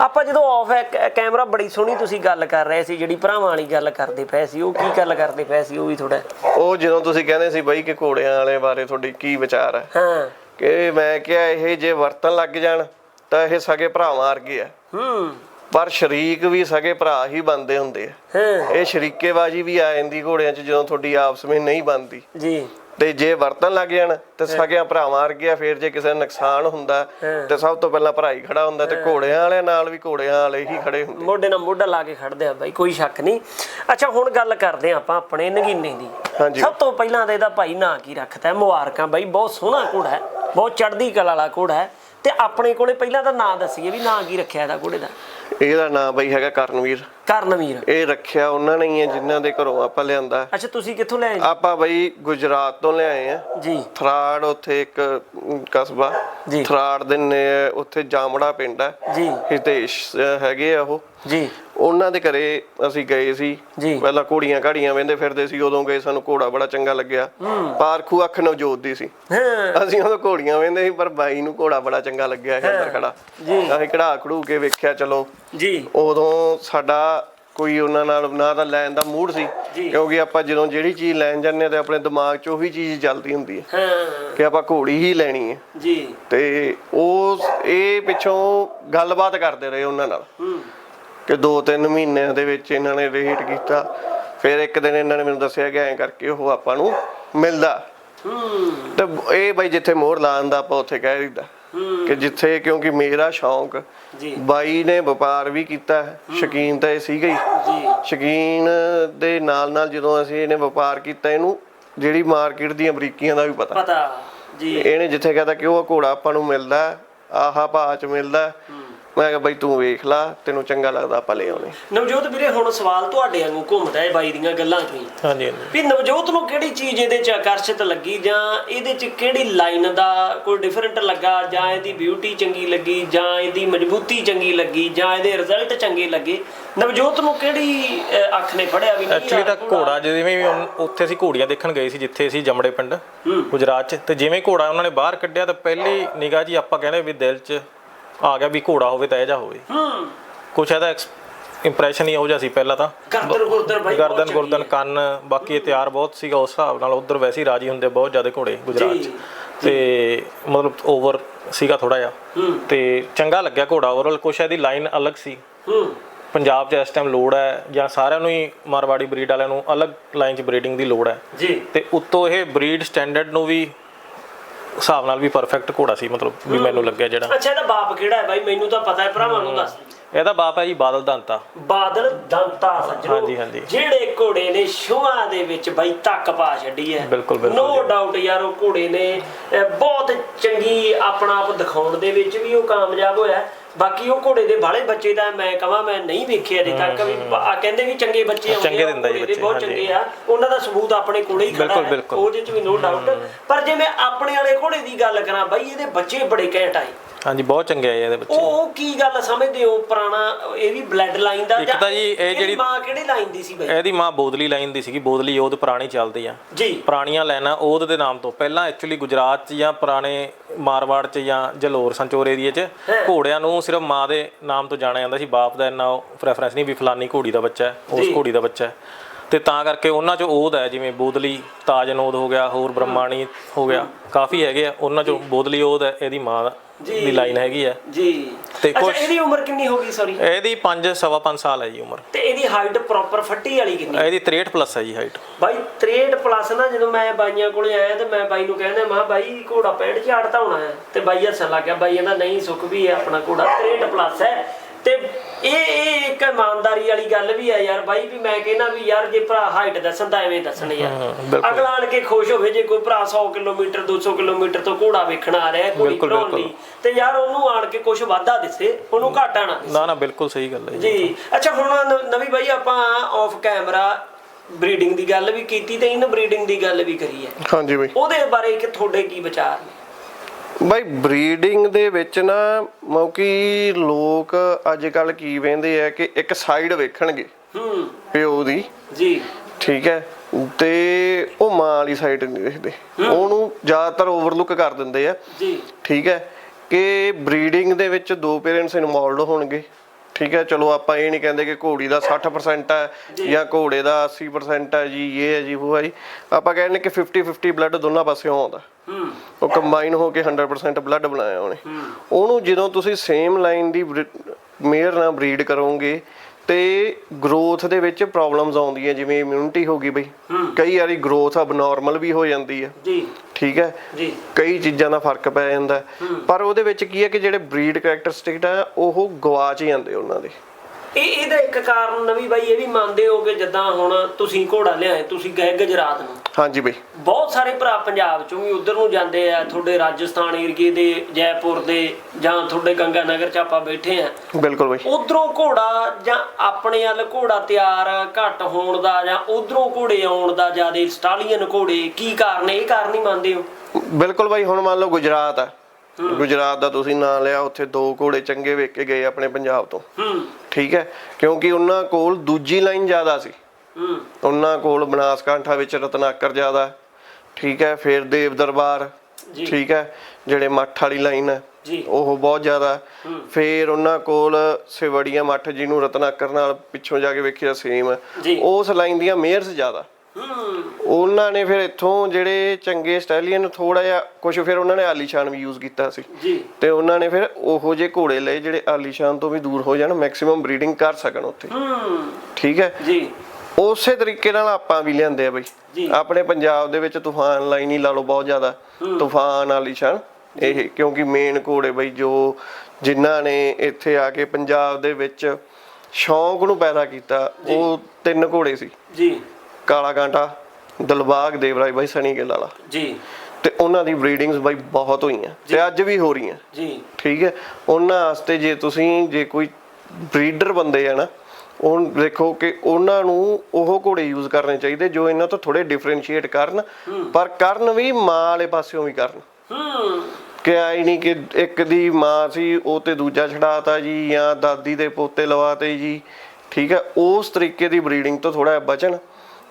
ਆਪਾਂ ਜਦੋਂ ਆਫ ਹੈ ਕ- ਕੈਮਰਾ ਬੜੀ ਸੋਹਣੀ ਤੁਸੀਂ ਗੱਲ ਕਰ ਰਹੇ ਸੀ ਜਿਹੜੀ ਭਰਾਵਾਂ ਵਾਲੀ ਗੱਲ ਕਰਦੇ ਪਏ ਸੀ ਉਹ ਕੀ ਗੱਲ ਕਰਦੇ ਪਏ ਸੀ ਉਹ ਵੀ ਥੋੜਾ ਉਹ ਜਦੋਂ ਤੁਸੀਂ ਕਹਿੰਦੇ ਸੀ ਬਈ ਕਿ ਘੋੜਿਆਂ ਵਾਲੇ ਬਾਰੇ ਤੁਹਾਡੀ ਕੀ ਵਿਚਾਰ ਹੈ? ਹਾਂ। ਕਿ ਮੈਂ ਕਿਹਾ ਇਹ ਜੇ ਵਰਤਣ ਲੱਗ ਜਾਣ ਤਾਂ ਇਹ ਸਗੇ ਭਰਾਵਾਂ ਵਰਗੇ ਆ। ਹੂੰ। ਪਰ ਸ਼ਰੀਕ ਵੀ ਸਗੇ ਭਰਾ ਹੀ ਬੰਦੇ ਹੁੰਦੇ ਆ। ਇਹ ਸ਼ਰੀਕੇਬਾਜੀ ਵੀ ਆ ਜਾਂਦੀ ਘੋੜਿਆਂ 'ਚ ਜਦੋਂ ਤੁਹਾਡੀ ਆਪਸ ਵਿੱਚ ਨਹੀਂ ਬਣਦੀ। ਜੀ। ਤੇ ਜੇ ਵਰਤਣ ਲੱਗ ਜਾਣ ਤੇ ਸਗਿਆਂ ਭਰਾਵਾਂ ਵਰਗੇ ਆ ਫਿਰ ਜੇ ਕਿਸੇ ਨੂੰ ਨੁਕਸਾਨ ਹੁੰਦਾ ਤੇ ਸਭ ਤੋਂ ਪਹਿਲਾਂ ਭਰਾ ਹੀ ਖੜਾ ਹੁੰਦਾ ਤੇ ਘੋੜਿਆਂ ਵਾਲਿਆਂ ਨਾਲ ਵੀ ਘੋੜਿਆਂ ਵਾਲੇ ਹੀ ਖੜੇ ਹੁੰਦੇ। ਮੋਢੇ ਨਾਲ ਮੋਢਾ ਲਾ ਕੇ ਖੜਦੇ ਆ ਬਾਈ ਕੋਈ ਸ਼ੱਕ ਨਹੀਂ। ਅੱਛਾ ਹੁਣ ਗੱਲ ਕਰਦੇ ਆ ਆਪਾਂ ਆਪਣੇ ਨਗੀਨੇ ਦੀ। ਸਭ ਤੋਂ ਪਹਿਲਾਂ ਤਾਂ ਇਹਦਾ ਭਾਈ ਨਾਂ ਕੀ ਰੱਖਦਾ? ਮੁਬਾਰਕਾਂ ਬਾਈ ਬਹੁਤ ਸੋਹਣਾ ਘੋੜਾ ਹੈ ਬਹੁਤ ਚੜ੍ਹਦੀ ਕਲਾ ਵਾਲਾ ਘੋੜਾ ਹੈ। ਤੇ ਆਪਣੇ ਕੋਲੇ ਪਹਿਲਾਂ ਤਾਂ ਨਾਂ ਦੱਸੀਏ ਵੀ ਨਾਂ ਕੀ ਰੱਖਿਆ ਇਹਦਾ ਘੋੜੇ ਦਾ? ਇਹਦਾ ਨਾਮ ਬਈ ਹੈਗਾ ਕਰਨਵੀਰ। ਕਰਨਵੀਰ। ਇਹ ਰੱਖਿਆ ਉਹਨਾਂ ਨੇ ਹੀ ਹੈ ਜਿਨ੍ਹਾਂ ਦੇ ਘਰੋਂ ਆਪਾਂ ਲਿਆਂਦਾ। ਅੱਛਾ ਤੁਸੀਂ ਕਿੱਥੋਂ ਲਿਆਏ ਜੀ? ਆਪਾਂ ਬਈ ਗੁਜਰਾਤ ਤੋਂ ਲਿਆਏ ਆ। ਜੀ। ਥਰਾੜ ਉੱਥੇ ਇੱਕ ਕਸਬਾ। ਜੀ। ਥਰਾੜ ਦੇ ਨੇ ਉੱਥੇ ਜਾਮੜਾ ਪਿੰਡ ਹੈ ਜੀ। ਹਿਤੇਸ਼ ਹੈਗੇ ਆ ਉਹ। ਜੀ। ਉਹਨਾਂ ਦੇ ਘਰੇ ਅਸੀਂ ਗਏ ਸੀ। ਜੀ। ਪਹਿਲਾਂ ਘੋੜੀਆਂ ਘਾੜੀਆਂ ਵੇਂਦੇ ਫਿਰਦੇ ਸੀ ਉਦੋਂ ਗਏ ਸਾਨੂੰ ਘੋੜਾ ਬੜਾ ਚੰਗਾ ਲੱਗਿਆ। ਪਾਰਖੂ ਅੱਖ ਨਵਜੋਤ ਦੀ ਸੀ। ਹਾਂ। ਅਸੀਂ ਉਦੋਂ ਘੋੜੀਆਂ ਵੇਂਦੇ ਸੀ ਪਰ ਬਾਈ ਨੂੰ ਘੋੜਾ ਬੜਾ ਚੰਗਾ ਲੱਗਿਆ ਇਹ ਅੰਦਰ ਖੜਾ। ਜੀ। ਅਸੀਂ ਕਢਾ ਖੜੂ ਕੇ ਵੇਖਿਆ ਚਲੋ। ਜੀ। ਉਦੋਂ ਸਾਡਾ ਕੋਈ ਉਹਨਾਂ ਨਾਲ ਨਾ ਤਾਂ ਲੈਣ ਦਾ ਮੂਡ ਸੀ। ਕਿਉਂਕਿ ਆਪਾਂ ਜਦੋਂ ਜਿਹੜੀ ਚੀਜ਼ ਲੈਣ ਜਾਂਦੇ ਹਾਂ ਤੇ ਆਪਣੇ ਦਿਮਾਗ 'ਚ ਉਹੀ ਚੀਜ਼ ਚੱਲਦੀ ਹੁੰਦੀ ਹੈ ਹਾਂ। ਕਿ ਆਪਾਂ ਘੋੜੀ ਹੀ ਲੈਣੀ ਹੈ। ਜੀ। ਤੇ ਉਹ ਇਹ ਪਿੱਛੋਂ ਗੱਲਬਾਤ ਕਰਦੇ ਰਹੇ ਉਹਨਾਂ ਨਾਲ ਹੂੰ। ਕਿ 2-3 ਮਹੀਨਿਆਂ ਦੇ ਵਿੱਚ ਇਹਨਾਂ ਨੇ ਰੇਟ ਕੀਤਾ ਫਿਰ ਇੱਕ ਦਿਨ ਇਹਨਾਂ ਨੇ ਮੈਨੂੰ ਦੱਸਿਆ ਕਿ ਐਂ ਕਰਕੇ ਉਹ ਆਪਾਂ ਨੂੰ ਮਿਲਦਾ। ਹੂੰ। ਤੇ ਇਹ ਬਈ ਜਿੱਥੇ ਮੋਹਰ ਲਾਉਣ ਦਾ ਆਪਾਂ ਉੱਥੇ ਕਹਿ ਦਿੰਦਾ ਕਿ ਜਿੱਥੇ ਕਿਉਂਕਿ ਮੇਰਾ ਸ਼ੌਂਕ ਜੀ। ਬਾਈ ਨੇ ਵਪਾਰ ਵੀ ਕੀਤਾ। ਸ਼ੌਕੀਨ ਤਾਂ ਇਹ ਸੀਗਾ ਹੀ। ਜੀ। ਸ਼ੌਕੀਨ ਦੇ ਨਾਲ ਨਾਲ ਜਦੋਂ ਅਸੀਂ ਇਹਨੇ ਵਪਾਰ ਕੀਤਾ ਇਹਨੂੰ ਜਿਹੜੀ ਮਾਰਕੀਟ ਦੀਆਂ ਬਰੀਕੀਆਂ ਦਾ ਵੀ ਪਤਾ। ਪਤਾ ਜੀ। ਇਹਨੇ ਜਿੱਥੇ ਕਹਤਾ ਕਿ ਉਹ ਘੋੜਾ ਆਪਾਂ ਨੂੰ ਮਿਲਦਾ ਆਹਾ ਭਾਅ ਚ ਮਿਲਦਾ ਮੈਂ ਕਿਹਾ ਬਈ ਤੂੰ ਵੇਖ ਲੈ ਤੈਨੂੰ ਚੰਗਾ ਲੱਗਦਾ ਆਪਾਂ ਲੈ ਆਉਣੇ। ਨਵਜੋਤ ਵੀਰੇ ਹੁਣ ਸਵਾਲ ਤੁਹਾਡੇ ਵਾਂਗੂ ਘੁੰਮਦਾ ਹੈ ਬਾਈ ਦੀਆਂ ਗੱਲਾਂ ਤੋਂ ਹੀ। ਹਾਂਜੀ ਹਾਂਜੀ। ਵੀ ਨਵਜੋਤ ਨੂੰ ਕਿਹੜੀ ਚੀਜ਼ ਇਹਦੇ ਚ ਆਕਰਸ਼ਿਤ ਲੱਗੀ ਜਾਂ ਇਹਦੇ ਚ ਕਿਹੜੀ ਲਾਈਨ ਦਾ ਕੋਈ ਡਿਫਰੈਂਟ ਲੱਗਾ ਜਾਂ ਇਹਦੀ ਬਿਊਟੀ ਚੰਗੀ ਲੱਗੀ ਜਾਂ ਇਹਦੀ ਮਜ਼ਬੂਤੀ ਚੰਗੀ ਲੱਗੀ ਜਾਂ ਇਹਦੇ ਰਿਜ਼ਲਟ ਚੰਗੇ ਲੱਗੇ? ਨਵਜੋਤ ਨੂੰ ਕਿਹੜੀ ਅੱਖ ਨੇ ਫੜਿਆ ਵੀ ਨਹੀਂ ਐਕਚੁਅਲੀ ਤਾਂ ਘੋੜਾ ਜਿਵੇਂ ਵੀ ਉੱਥੇ ਅਸੀਂ ਘੋੜੀਆਂ ਦੇਖਣ ਗਏ ਸੀ ਜਿੱਥੇ ਅਸੀਂ ਜਮੜੇ ਪਿੰਡ ਗੁਜਰਾਤ 'ਚ ਤੇ ਜਿਵੇਂ ਘੋੜਾ ਉਹਨਾਂ ਨੇ ਬਾਹਰ ਕੱਢਿਆ ਤਾਂ ਪਹਿਲੀ ਨਿਗਾਹ ਜੀ ਆਪਾਂ ਕਹਿੰਦੇ ਵੀ ਦਿਲ 'ਚ ਆ ਗਿਆ ਵੀ ਘੋੜਾ ਹੋਵੇ ਤਾਂ ਇਹ ਜਾ ਹੋਵੇ। ਹੂੰ। ਕੁਛ ਇਹਦਾ ਇੰਪ੍ਰੈਸ਼ਨ ਹੀ ਇਹੋ ਜਿਹਾ ਸੀ ਪਹਿਲਾਂ ਤਾਂ। ਗਰਦਨ ਗੁਰਦਨ ਬਾਈ ਗਰਦਨ ਗੁਰਦਨ ਕੰਨ ਬਾਕੀ ਇਹ ਤਿਆਰ ਬਹੁਤ ਸੀਗਾ ਉਸ ਹਿਸਾਬ ਨਾਲ। ਉਧਰ ਵੈਸੇ ਹੀ ਰਾਜੀ ਹੁੰਦੇ ਬਹੁਤ ਜ਼ਿਆਦਾ ਘੋੜੇ ਗੁਜਰਾਤ 'ਚ। ਤੇ ਮਤਲਬ ਓਵਰ ਸੀਗਾ ਥੋੜਾ ਜਿਹਾ। ਤੇ ਚੰਗਾ ਲੱਗਿਆ ਘੋੜਾ। ਓਵਰਆਲ ਕੁਛ ਇਹਦੀ ਲਾਈਨ ਅਲੱਗ ਸੀ। ਹੂੰ। ਪੰਜਾਬ 'ਚ ਇਸ ਟਾਈਮ ਲੋੜ ਹੈ ਜਾਂ ਸਾਰਿਆਂ ਨੂੰ ਹੀ ਮਾਰਵਾੜੀ ਬਰੀਡ ਵਾਲਿਆਂ ਨੂੰ ਅਲੱਗ ਲਾਈਨ 'ਚ ਬਰੀਡਿੰਗ ਦੀ ਲੋੜ ਹੈ। ਜੀ। ਤੇ ਉੱਤੋਂ ਇਹ ਬਰੀਡ ਸਟੈਂਡਰਡ ਨੂੰ ਵੀ ਹਿਸਾਬ ਨਾਲ ਵੀ ਪਰਫੈਕਟ ਘੋੜਾ ਸੀ ਮਤਲਬ ਵੀ ਮੈਨੂੰ ਲੱਗਿਆ ਜਿਹੜਾ। ਅੱਛਾ ਇਹਦਾ ਬਾਪ ਕਿਹੜਾ ਹੈ ਬਾਈ? ਮੈਨੂੰ ਤਾਂ ਪਤਾ ਹੈ ਭਰਾਵਾਂ ਨੂੰ ਦੱਸ ਇਹਦਾ ਬਾਪ ਹੈ ਜੀ ਬਾਦਲ ਦੰਤਾ। ਬਾਦਲ ਦੰਤਾ ਸੱਜਣੋ। ਹਾਂਜੀ, ਹਾਂਜੀ। ਜਿਹੜੇ ਘੋੜੇ ਨੇ ਸ਼ੋਆਂ ਦੇ ਵਿੱਚ ਬਾਈ ਤੱਕ ਪਾ ਛੱਡੀ ਹੈ। ਬਿਲਕੁਲ, ਬਿਲਕੁਲ ਨੋ ਡਾਊਟ ਯਾਰ ਉਹ ਘੋੜੇ ਨੇ ਅਹ, ਬਹੁਤ ਚੰਗੀ ਆਪਣਾ ਆਪ ਦਿਖਾਉਣ ਦੇ ਵਿੱਚ ਵੀ ਉਹ ਕਾਮਯਾਬ ਹੋਇਆ। ਬਾਕੀ ਉਹ ਘੋੜੇ ਦੇ ਬਾਲੇ ਬੱਚੇ ਦਾ ਮੈਂ ਕਹਾਂ ਮੈਂ ਨਹੀਂ ਵੇਖਿਆ ਅਜੇ ਤੱਕ ਵੀ ਆ ਕਹਿੰਦੇ ਵੀ ਚੰਗੇ ਬੱਚੇ ਆਉਂਦੇ ਚੰਗੇ ਦਿੰਦਾ ਜੀ ਬੱਚੇ, ਬਹੁਤ। ਚੰਗੇ ਆ ਉਹਨਾਂ ਦਾ ਸਬੂਤ ਆਪਣੇ ਕੋਲੇ ਹੀ ਖੜਾ ਹੈ। ਉਹਦੇ ਚ ਵੀ ਨੋ ਡਾਊਟ ਪਰ ਜੇ ਮੈਂ ਆਪਣੇ ਵਾਲੇ ਘੋੜੇ ਦੀ ਗੱਲ ਕਰਾਂ ਬਾਈ ਇਹਦੇ ਬੱਚੇ ਬੜੇ ਘੈਂਟ ਆਏ ਹਾਂਜੀ ਬਹੁਤ ਚੰਗੇ ਆਏ ਇਹਦੇ ਬੱਚੇ। ਉਹ ਕੀ ਗੱਲ ਸਮਝਦੇ ਹੋ ਪੁਰਾਣਾ ਇਹ ਵੀ ਬਲੱਡ ਲਾਈਨ ਦਾ ਇੱਕ ਤਾਂ ਜੀ ਇਹ ਜਿਹੜੀ- ਮਾਂ ਕਿਹੜੀ ਲਾਈਨ ਦੀ ਸੀ ਬਾਈ? ਇਹਦੀ ਮਾਂ ਬੋਦਲੀ ਲਾਈਨ ਦੀ ਸੀਗੀ ਬੋਦਲੀ ਯੋਧ ਪੁਰਾਣੀ ਚੱਲਦੀ ਆ। ਜੀ। ਪੁਰਾਣੀਆਂ ਲਾਈਨਾਂ ਉਹਦ ਦੇ ਨਾਮ ਤੋਂ। ਪਹਿਲਾਂ ਐਕਚੁਅਲੀ ਗੁਜਰਾਤ 'ਚ ਜਾਂ ਪੁਰਾਣੇ ਮਾਰਵਾੜ 'ਚ ਜਾਂ ਜਲੋਰ ਸੰਚੋਰ ਏਰੀਏ 'ਚ ਘੋੜਿਆਂ ਨੂੰ ਸਿਰਫ ਮਾਂ ਦੇ ਨਾਮ ਤੋਂ ਜਾਣਿਆ ਜਾਂਦਾ ਸੀ ਬਾਪ ਦਾ ਇੰਨਾ ਪ੍ਰੈਫਰੈਂਸ ਨਹੀਂ ਵੀ ਫਲਾਨੀ ਘੋੜੀ ਦਾ ਬੱਚਾ ਹੈ ਉਸ। ਘੋੜੀ ਦਾ ਬੱਚਾ ਹੈ ਤੇ ਤਾਂ ਕਰਕੇ ਉਹਨਾਂ 'ਚ ਉਹਦ ਹੈ ਜਿਵੇਂ ਬੋਦਲੀ ਤਾਜਨੋਦ ਹੋ ਗਿਆ ਹੋਰ ਬ੍ਰਹਮਾਣੀ ਹੋ ਗਿਆ ਕਾਫੀ ਹੈਗੇ ਆ ਉਹਨਾਂ 'ਚੋਂ ਬੋਦਲੀ ਉਹਦ ਹੈ ਇਹਦੀ ਮਾਂ ਜੀ। ਦੀ ਲਾਈਨ ਹੈਗੀ ਆ। ਜੀ। ਤੇ ਅੱਛਾ ਇਹਦੀ ਉਮਰ ਕਿੰਨੀ ਹੋ ਗਈ ਸੌਰੀ ਇਹਦੀ 5 ਸਵਾ 5 ਸਾਲ ਹੈ ਜੀ ਉਮਰ। ਤੇ ਇਹਦੀ ਹਾਈਟ ਪ੍ਰੋਪਰ ਫੱਟੀ ਵਾਲੀ ਕਿੰਨੀ ਇਹਦੀ 63 ਪਲੱਸ ਹੈ ਜੀ ਹਾਈਟ ਬਾਈ 63 ਪਲੱਸ ਨਾ ਜਦੋਂ ਮੈਂ ਬਾਈਆਂ ਕੋਲੇ ਆਇਆ ਤੇ ਮੈਂ ਬਾਈ ਨੂੰ ਕਹਿੰਦਾ ਮੈਂ ਬਾਈ ਘੋੜਾ 65 ਝਾੜਦਾ ਹੋਣਾ ਹੈ। ਤੇ ਬਾਈ ਹੱਸਣ ਲੱਗ ਗਿਆ ਬਾਈ ਕਹਿੰਦਾ ਨਹੀਂ ਸੁੱਖ ਵੀ ਹੈ ਆਪਣਾ ਘੋੜਾ 63 ਪਲੱਸ ਹੈ। ਤੇ ਇਹ ਇਹ ਇੱਕ ਇਮਾਨਦਾਰੀ ਵਾਲੀ ਗੱਲ ਵੀ ਹੈ ਯਾਰ ਬਾਈ ਵੀ ਮੈਂ ਕਹਿੰਦਾ ਵੀ ਯਾਰ ਜੇ ਭਰਾ ਹਾਈਟ ਦੱਸਣ ਤਾਂ ਐਵੇਂ ਦੱਸਣ ਯਾਰ। ਅਗਲਾ ਆਣ ਕੇ ਖੁਸ਼ ਹੋਵੇ ਜੇ ਕੋਈ ਭਰਾ 100 ਕਿਲੋਮੀਟਰ 200 ਕਿਲੋਮੀਟਰ ਤੋਂ ਘੋੜਾ ਵੇਖਣ ਆ ਰਿਹਾ ਬਿਲਕੁਲ, ਭਰਾਉਣ ਲਈ ਤੇ ਯਾਰ ਉਹਨੂੰ ਆਣ ਕੇ ਕੁਝ ਵਾਧਾ ਦਿਸੇ ਉਹਨੂੰ ਘਾਟਾ ਨਾ ਨਾ ਨਾ ਬਿਲਕੁਲ ਸਹੀ ਗੱਲ ਹੈ ਜੀ। ਜੀ। ਅੱਛਾ ਹੁਣ ਨਵੀਂ ਬਾਈ ਆਪਾਂ ਆਫ ਕੈਮਰਾ ਬਰੀਡਿੰਗ ਦੀ ਗੱਲ ਵੀ ਕੀਤੀ ਤੇ ਇਨ ਬਰੀਡਿੰਗ ਦੀ ਗੱਲ ਵੀ ਕਰੀ ਹੈ। ਹਾਂਜੀ ਬਈ। ਉਹਦੇ ਬਾਰੇ ਕਿ ਤੁਹਾਡੇ ਕੀ ਵਿਚਾਰ ਨੇ? ਬਾਈ ਬਰੀਡਿੰਗ ਦੇ ਵਿੱਚ ਨਾ ਮੌਕੀ ਲੋਕ ਅੱਜ ਕੱਲ ਕੀ ਵੇਂਦੇ ਆ ਕਿ ਇੱਕ ਸਾਈਡ ਵੇਖਣਗੇ। ਹੂੰ। ਪਿਓ ਦੀ। ਜੀ। ਠੀਕ ਹੈ। ਤੇ ਉਹ ਮਾਂ ਵਾਲੀ ਸਾਈਡ ਨਹੀਂ ਦੇਖਦੇ ਉਹਨੂੰ ਜ਼ਿਆਦਾਤਰ ਓਵਰਲੁੱਕ ਕਰ ਦਿੰਦੇ ਆ। ਜੀ। ਠੀਕ ਹੈ। ਕਿ ਬਰੀਡਿੰਗ ਦੇ ਵਿੱਚ ਦੋ ਪੇਰੈਂਟਸ ਇਨਵੋਲਡ ਹੋਣਗੇ। ਠੀਕ ਹੈ ਚਲੋ ਆਪਾਂ ਇਹ ਨਹੀਂ ਕਹਿੰਦੇ ਕਿ ਘੋੜੀ ਦਾ 60% ਹੈ ਜਾਂ। ਘੋੜੇ ਦਾ 80% ਹੈ ਜੀ ਇਹ ਹੈ ਜੀ ਉਹ ਹੈ ਜੀ। ਆਪਾਂ ਕਹਿੰਦੇ ਕਿ 50 50 ਬਲੱਡ ਦੋਨਾਂ ਪਾਸਿਓਂ ਆਉਂਦਾ। ਉਹ ਕੰਬਾਈਨ ਹੋ ਕੇ 100% ਬਲੱਡ ਬਣਾਇਆ ਉਹਨੇ। ਉਹਨੂੰ ਜਦੋਂ ਤੁਸੀਂ ਸੇਮ ਲਾਈਨ ਦੀ ਮੇਅਰ ਨਾਲ ਬਰੀਡ ਕਰੋਗੇ ਤੇ ਗਰੋਥ ਦੇ ਵਿੱਚ ਪ੍ਰੋਬਲਮਸ ਆਉਂਦੀਆਂ ਜਿਵੇਂ ਇਮਿਊਨਿਟੀ ਹੋ ਗਈ ਬਈ। ਕਈ ਵਾਰੀ ਗਰੋਥ ਅਬਨੋਰਮਲ ਵੀ ਹੋ ਜਾਂਦੀ ਹੈ ਜੀ। ਠੀਕ ਹੈ? ਜੀ। ਕਈ ਚੀਜ਼ਾਂ ਦਾ ਫ਼ਰਕ ਪੈ ਜਾਂਦਾ। ਪਰ ਉਹਦੇ ਵਿੱਚ ਕੀ ਹੈ ਕਿ ਜਿਹੜੇ ਬਰੀਡ ਕੈਰੈਕਟਰਿਸਟਿਕ ਆ ਉਹ ਗਵਾਚ ਜਾਂਦੇ ਉਹਨਾਂ ਦੇ। ਇਹ ਇਹਦਾ ਇੱਕ ਕਾਰਨ ਨਵੀਂ ਬਾਈ ਇਹ ਵੀ ਮੰਨਦੇ ਹੋ ਕਿ ਜਿੱਦਾਂ ਹੁਣ ਤੁਸੀਂ ਘੋੜਾ ਲਿਆਏ ਤੁਸੀਂ ਗਏ ਗੁਜਰਾਤ ਨੂੰ। ਹਾਂਜੀ ਬਈ। ਬਹੁਤ ਸਾਰੇ ਭਰਾ ਪੰਜਾਬ ਚੋਂ ਵੀ ਉਧਰ ਨੂੰ ਜਾਂਦੇ ਆ ਤੁਹਾਡੇ ਰਾਜਸਥਾਨ ਏਰੀਏ ਦੇ ਜੈਪੁਰ ਦੇ ਜਾਂ ਤੁਹਾਡੇ ਗੰਗਾ ਨਗਰ ਚ ਆਪਾਂ ਬੈਠੇ ਆ। ਬਿਲਕੁਲ ਬਈ। ਉਧਰੋਂ ਘੋੜਾ ਜਾਂ ਆਪਣੇ ਵੱਲ ਘੋੜਾ ਤਿਆਰ ਘੱਟ ਹੋਣ ਦਾ ਜਾਂ ਉਧਰੋਂ ਘੋੜੇ ਆਉਣ ਦਾ ਜ਼ਿਆਦਾ ਸਟਾਲੀਅਨ ਘੋੜੇ ਕੀ ਕਾਰਨ? ਇਹ ਕਾਰਨ ਹੀ ਮੰਨਦੇ ਹੋ? ਬਿਲਕੁਲ ਬਾਈ ਹੁਣ ਮੰਨ ਲਓ ਗੁਜਰਾਤ ਆ। ਗੁਜਰਾਤ ਦਾ ਤੁਸੀਂ ਨਾਂ ਲਿਆ ਉੱਥੇ ਦੋ ਘੋੜੇ ਚੰਗੇ ਵੇਖ ਕੇ ਗਏ ਆਪਣੇ ਪੰਜਾਬ ਤੋਂ। ਹੂੰ। ਠੀਕ ਹੈ? ਕਿਉਂਕਿ ਉਹਨਾਂ ਕੋਲ ਦੂਜੀ ਲਾਈਨ ਜ਼ਿਆਦਾ ਸੀ। ਉਹਨਾਂ ਕੋਲ ਬਨਾਸਕਾਂਠਾ ਵਿੱਚ ਰਤਨਾਕਰ ਜ਼ਿਆਦਾ। ਠੀਕ ਹੈ ਫਿਰ ਦੇਵ ਦਰਬਾਰ ਜੀ। ਠੀਕ ਹੈ ਜਿਹੜੇ ਮੱਠ ਵਾਲੀ ਲਾਈਨ ਹੈ ਜੀ। ਉਹ ਬਹੁਤ ਜ਼ਿਆਦਾ। ਫਿਰ ਉਹਨਾਂ ਕੋਲ ਸਿਵੜੀਆਂ ਮੱਠ ਜਿਹਨੂੰ ਰਤਨਾਕਰ ਨਾਲ ਪਿੱਛੋਂ ਜਾ ਕੇ ਵੇਖਿਆ ਸੇਮ ਜੀ। ਉਸ ਲਾਈਨ ਦੀਆਂ ਮੇਅਰਸ ਜ਼ਿਆਦਾ। ਉਹਨਾਂ ਨੇ ਫਿਰ ਇੱਥੋਂ ਜਿਹੜੇ ਚੰਗੇ ਸਟੈਲੀਅਨ ਥੋੜਾ ਜਿਹਾ ਕੁਝ ਫਿਰ ਉਹਨਾਂ ਨੇ ਆਲੀਸ਼ਾਨ ਵੀ ਯੂਜ਼ ਕੀਤਾ ਸੀ। ਜੀ। ਤੇ ਉਹਨਾਂ ਨੇ ਫਿਰ ਉਹੋ ਜਿਹੇ ਘੋੜੇ ਲਏ ਜਿਹੜੇ ਆਲੀਸ਼ਾਨ ਤੋਂ ਵੀ ਦੂਰ ਹੋ ਜਾਣ ਮੈਕਸਿਮਮ ਬਰੀਡਿੰਗ ਕਰ ਸਕਣ ਉੱਥੇ। ਠੀਕ ਹੈ। ਜੀ। ਉਸੇ ਤਰੀਕੇ ਨਾਲ ਆਪਾਂ ਵੀ ਲਿਆਂਦੇ ਆ ਬਈ। ਆਪਣੇ ਪੰਜਾਬ ਦੇ ਵਿੱਚ ਤੂਫਾਨ ਲਾਈਨ ਹੀ ਲਾ ਲਓ ਬਹੁਤ ਜ਼ਿਆਦਾ ਤੂਫਾਨ ਆਲੀਸ਼ਾਨ ਇਹ ਕਿਉਂਕਿ ਮੇਨ ਘੋੜੇ ਬਈ ਜੋ ਜਿਨ੍ਹਾਂ ਨੇ ਇੱਥੇ ਆ ਕੇ ਪੰਜਾਬ ਦੇ ਵਿੱਚ ਸ਼ੌਂਕ ਨੂੰ ਪੈਦਾ ਕੀਤਾ ਉਹ ਤਿੰਨ ਘੋੜੇ ਸੀ। ਜੀ। ਕਾਲਾ ਕਾਂਟਾ ਦਲਬਾਗ ਦੇਵਰਾਜ ਬਾਈ ਸਣੀ ਗਿੱਲ ਵਾਲਾ। ਜੀ। ਤੇ ਉਹਨਾਂ ਦੀ ਬਰੀਡਿੰਗਸ ਬਾਈ ਬਹੁਤ ਹੋਈਆਂ ਤੇ ਅੱਜ ਵੀ ਹੋ ਰਹੀਆਂ। ਜੀ। ਠੀਕ ਹੈ। ਉਹਨਾਂ ਵਾਸਤੇ ਜੇ ਤੁਸੀਂ ਜੇ ਕੋਈ ਬਰੀਡਰ ਬੰਦੇ ਆ ਨਾ ਉਹ ਦੇਖੋ ਕਿ ਉਹਨਾਂ ਨੂੰ ਉਹ ਘੋੜੇ ਯੂਜ਼ ਕਰਨੇ ਚਾਹੀਦੇ ਜੋ ਇਹਨਾਂ ਤੋਂ ਥੋੜੇ ਡਿਫਰੈਂਸ਼ੀਏਟ ਕਰਨ ਪਰ ਕਰਨ ਵੀ ਮਾਂ ਵਾਲੇ ਪਾਸਿਓਂ ਵੀ ਕਰਨ। ਹੂੰ। ਕਿ ਆਈ ਨਹੀਂ ਕਿ ਇੱਕ ਦੀ ਮਾਂ ਸੀ ਉਹ ਤੇ ਦੂਜਾ ਛਡਾਤਾ ਜੀ ਜਾਂ ਦਾਦੀ ਦੇ ਪੋਤੇ ਲਵਾਤੇ ਜੀ। ਠੀਕ ਹੈ ਉਸ ਤਰੀਕੇ ਦੀ ਬਰੀਡਿੰਗ ਤੋਂ ਥੋੜਾ ਬਚਣ।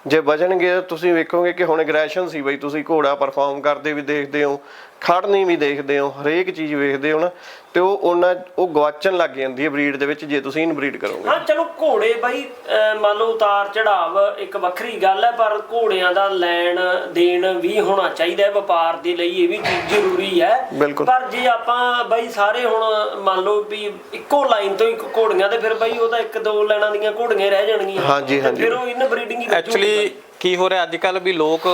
ਜੇ ਬਚਣਗੇ ਤਾਂ ਤੁਸੀਂ ਵੇਖੋਗੇ ਕਿ ਹੁਣ ਐਗਰੈਸ਼ਨ ਸੀ ਬਈ ਤੁਸੀਂ ਘੋੜਾ ਪਰਫਾਰਮ ਕਰਦੇ ਵੀ ਦੇਖਦੇ ਹੋ। ਖੜਨੀ ਵੀ ਦੇਖਦੇ ਹੋ ਹਰੇਕ ਚੀਜ਼ ਵੇਖਦੇ ਹੋ ਨਾ ਤੇ ਉਹ ਉਹਨਾਂ ਉਹ ਗਵਾਚਣ ਲੱਗ ਜਾਂਦੀ ਹੈ ਬਰੀਡ ਦੇ ਵਿੱਚ ਜੇ ਤੁਸੀਂ ਇਨਬਰੀਡ ਕਰੋਗੇ ਹਾਂ ਚਲੋ ਘੋੜੇ ਬਾਈ ਮੰਨ ਲਓ ਉਤਾਰ ਚੜਾਵ ਇੱਕ ਵੱਖਰੀ ਗੱਲ ਹੈ ਪਰ ਘੋੜਿਆਂ ਦਾ ਲੈਣ ਦੇਣ ਵੀ ਹੋਣਾ ਚਾਹੀਦਾ ਹੈ ਵਪਾਰ ਦੇ ਲਈ ਇਹ ਵੀ ਚੀਜ਼ ਜ਼ਰੂਰੀ ਹੈ ਬਿਲਕੁਲ। ਪਰ ਜੇ ਆਪਾਂ ਬਾਈ ਸਾਰੇ ਹੁਣ ਮੰਨ ਲਓ ਵੀ ਇੱਕੋ ਲਾਈਨ ਤੋਂ ਇੱਕ ਘੋੜੀਆਂ ਤੇ ਫਿਰ ਬਾਈ ਉਹਦਾ ਇੱਕ ਦੋ ਲੈਣਾਂ ਦੀਆਂ ਘੋੜੀਆਂ ਰਹਿ ਜਾਣਗੀਆਂ ਹਾਂਜੀ, ਤੇ ਹਾਂਜੀ। ਫਿਰ ਉਹ ਇਨ ਬਰੀਡਿੰਗ ਹੀ ਐਕਚੁਅਲੀ ਕੀ ਹੋ ਰਿਹਾ ਅੱਜ ਕੱਲ ਵੀ ਲੋਕ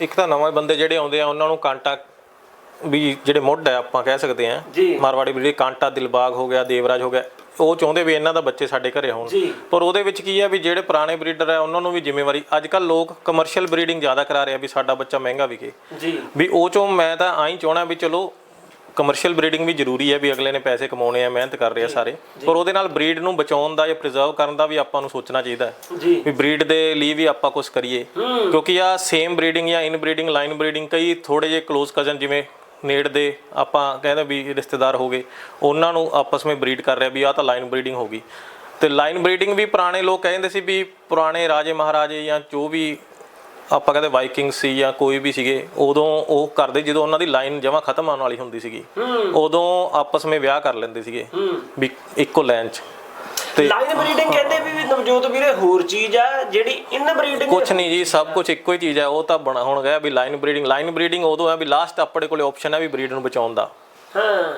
ਇੱਕ ਤਾਂ ਨਵੇਂ ਬੰਦੇ ਜਿਹੜੇ ਆਉਂਦੇ ਆ ਉਹਨਾਂ ਨੂੰ ਕਾਂਟਾ ਵੀ ਜਿਹੜੇ ਮੁੱਢ ਹੈ ਆਪਾਂ ਕਹਿ ਸਕਦੇ ਆ ਜੀ। ਮਾਰਵਾੜੀ ਬਰੀਡ ਕਾਂਟਾ ਦਿਲਬਾਗ ਹੋ ਗਿਆ ਦੇਵਰਾਜ ਹੋ ਗਿਆ ਉਹ ਚਾਹੁੰਦੇ ਵੀ ਇਹਨਾਂ ਦਾ ਬੱਚੇ ਸਾਡੇ ਘਰੇ ਹੋਣ। ਜੀ। ਪਰ ਉਹਦੇ ਵਿੱਚ ਕੀ ਹੈ ਵੀ ਜਿਹੜੇ ਪੁਰਾਣੇ ਬਰੀਡਰ ਹੈ ਉਹਨਾਂ ਨੂੰ ਵੀ ਜ਼ਿੰਮੇਵਾਰੀ। ਅੱਜ ਕੱਲ ਲੋਕ ਕਮਰਸ਼ੀਅਲ ਬਰੀਡਿੰਗ ਜ਼ਿਆਦਾ ਕਰਾ ਰਹੇ ਆ ਵੀ ਸਾਡਾ ਬੱਚਾ ਮਹਿੰਗਾ ਵਿਕੇ। ਜੀ। ਵੀ ਉਹ ਚੋਂ ਮੈਂ ਤਾਂ ਆਈ ਚਾਹਣਾ ਵੀ ਚਲੋ ਕਮਰਸ਼ੀਅਲ ਬਰੀਡਿੰਗ ਵੀ ਜ਼ਰੂਰੀ ਹੈ ਵੀ ਅਗਲੇ ਨੇ ਪੈਸੇ ਕਮਾਉਣੇ ਆ ਮਿਹਨਤ ਕਰ ਰਹੇ ਆ ਸਾਰੇ। ਪਰ ਉਹਦੇ ਨਾਲ ਬਰੀਡ ਨੂੰ ਬਚਾਉਣ ਦਾ ਜਾਂ ਪ੍ਰੀਜ਼ਰਵ ਕਰਨ ਦਾ ਵੀ ਆਪਾਂ ਨੂੰ ਸੋਚਣਾ ਚਾਹੀਦਾ ਹੈ। ਜੀ। ਵੀ ਬਰੀਡ ਦੇ ਲਈ ਵੀ ਆਪਾਂ ਕੁਝ ਕਰੀਏ। ਕਿਉਂਕਿ ਆ ਸੇਮ ਬਰੀਡਿੰਗ ਜਾਂ ਇਨ ਬਰੀਡਿੰਗ ਲਾਈਨ ਬਰੀਡਿੰਗ ਕਈ ਥੋੜੇ ਜਿਹੇ ক্লোਜ਼ ਕਜ਼ਨ ਜਿਵੇਂ ਨੇੜ ਦੇ ਆਪਾਂ ਕਹਿੰਦੇ ਵੀ ਰਿਸ਼ਤੇਦਾਰ ਹੋ ਗਏ ਉਹਨਾਂ ਨੂੰ ਆਪਸ ਵਿੱਚ ਬਰੀਡ ਕਰ ਰਿਹਾ ਵੀ ਆਹ ਤਾਂ ਲਾਈਨ ਬਰੀਡਿੰਗ ਹੋ ਗਈ। ਤੇ ਲਾਈਨ ਬਰੀਡਿੰਗ ਵੀ ਪੁਰਾਣੇ ਲੋਕ ਕਹਿੰਦੇ ਸੀ ਵੀ ਪੁਰਾਣੇ ਰਾਜੇ ਮਹਾਰਾਜੇ ਜਾਂ ਜੋ ਵੀ ਆਪਾਂ ਕਹਿੰਦੇ ਵਾਈਕਿੰਗ ਸੀ ਜਾਂ ਕੋਈ ਵੀ ਸੀਗੇ ਉਦੋਂ ਉਹ ਕਰਦੇ ਜਦੋਂ ਉਹਨਾਂ ਦੀ ਲਾਈਨ ਜਮਾ ਖਤਮ ਹੋਣ ਵਾਲੀ ਹੁੰਦੀ ਸੀਗੀ ਉਦੋਂ ਆਪਸ ਵਿੱਚ ਵਿਆਹ ਕਰ ਲੈਂਦੇ ਸੀਗੇ ਵੀ ਇੱਕੋ ਲਾਈਨ 'ਚ। ਤੇ ਲਾਈਨ ਬਰੀਡਿੰਗ ਕਹਿੰਦੇ ਵੀ ਨਵਜੋਤ ਵੀਰੇ ਹੋਰ ਚੀਜ਼ ਆ ਜਿਹੜੀ ਇਨ ਬਰੀਡਿੰਗ ਕੁਛ ਨਹੀਂ ਜੀ ਸਭ ਕੁਝ ਇੱਕੋ ਹੀ ਚੀਜ਼ ਹੈ ਉਹ ਤਾਂ ਬਣਾ ਹੁਣ ਗਿਆ ਵੀ ਲਾਈਨ ਬਰੀਡਿੰਗ ਲਾਈਨ ਬਰੀਡਿੰਗ ਉਦੋਂ ਹੈ ਵੀ ਲਾਸਟ ਆਪਣੇ ਕੋਲੇ ਆਪਸ਼ਨ ਹੈ ਵੀ ਬਰੀਡ ਨੂੰ ਬਚਾਉਣ ਦਾ। ਹਾਂ।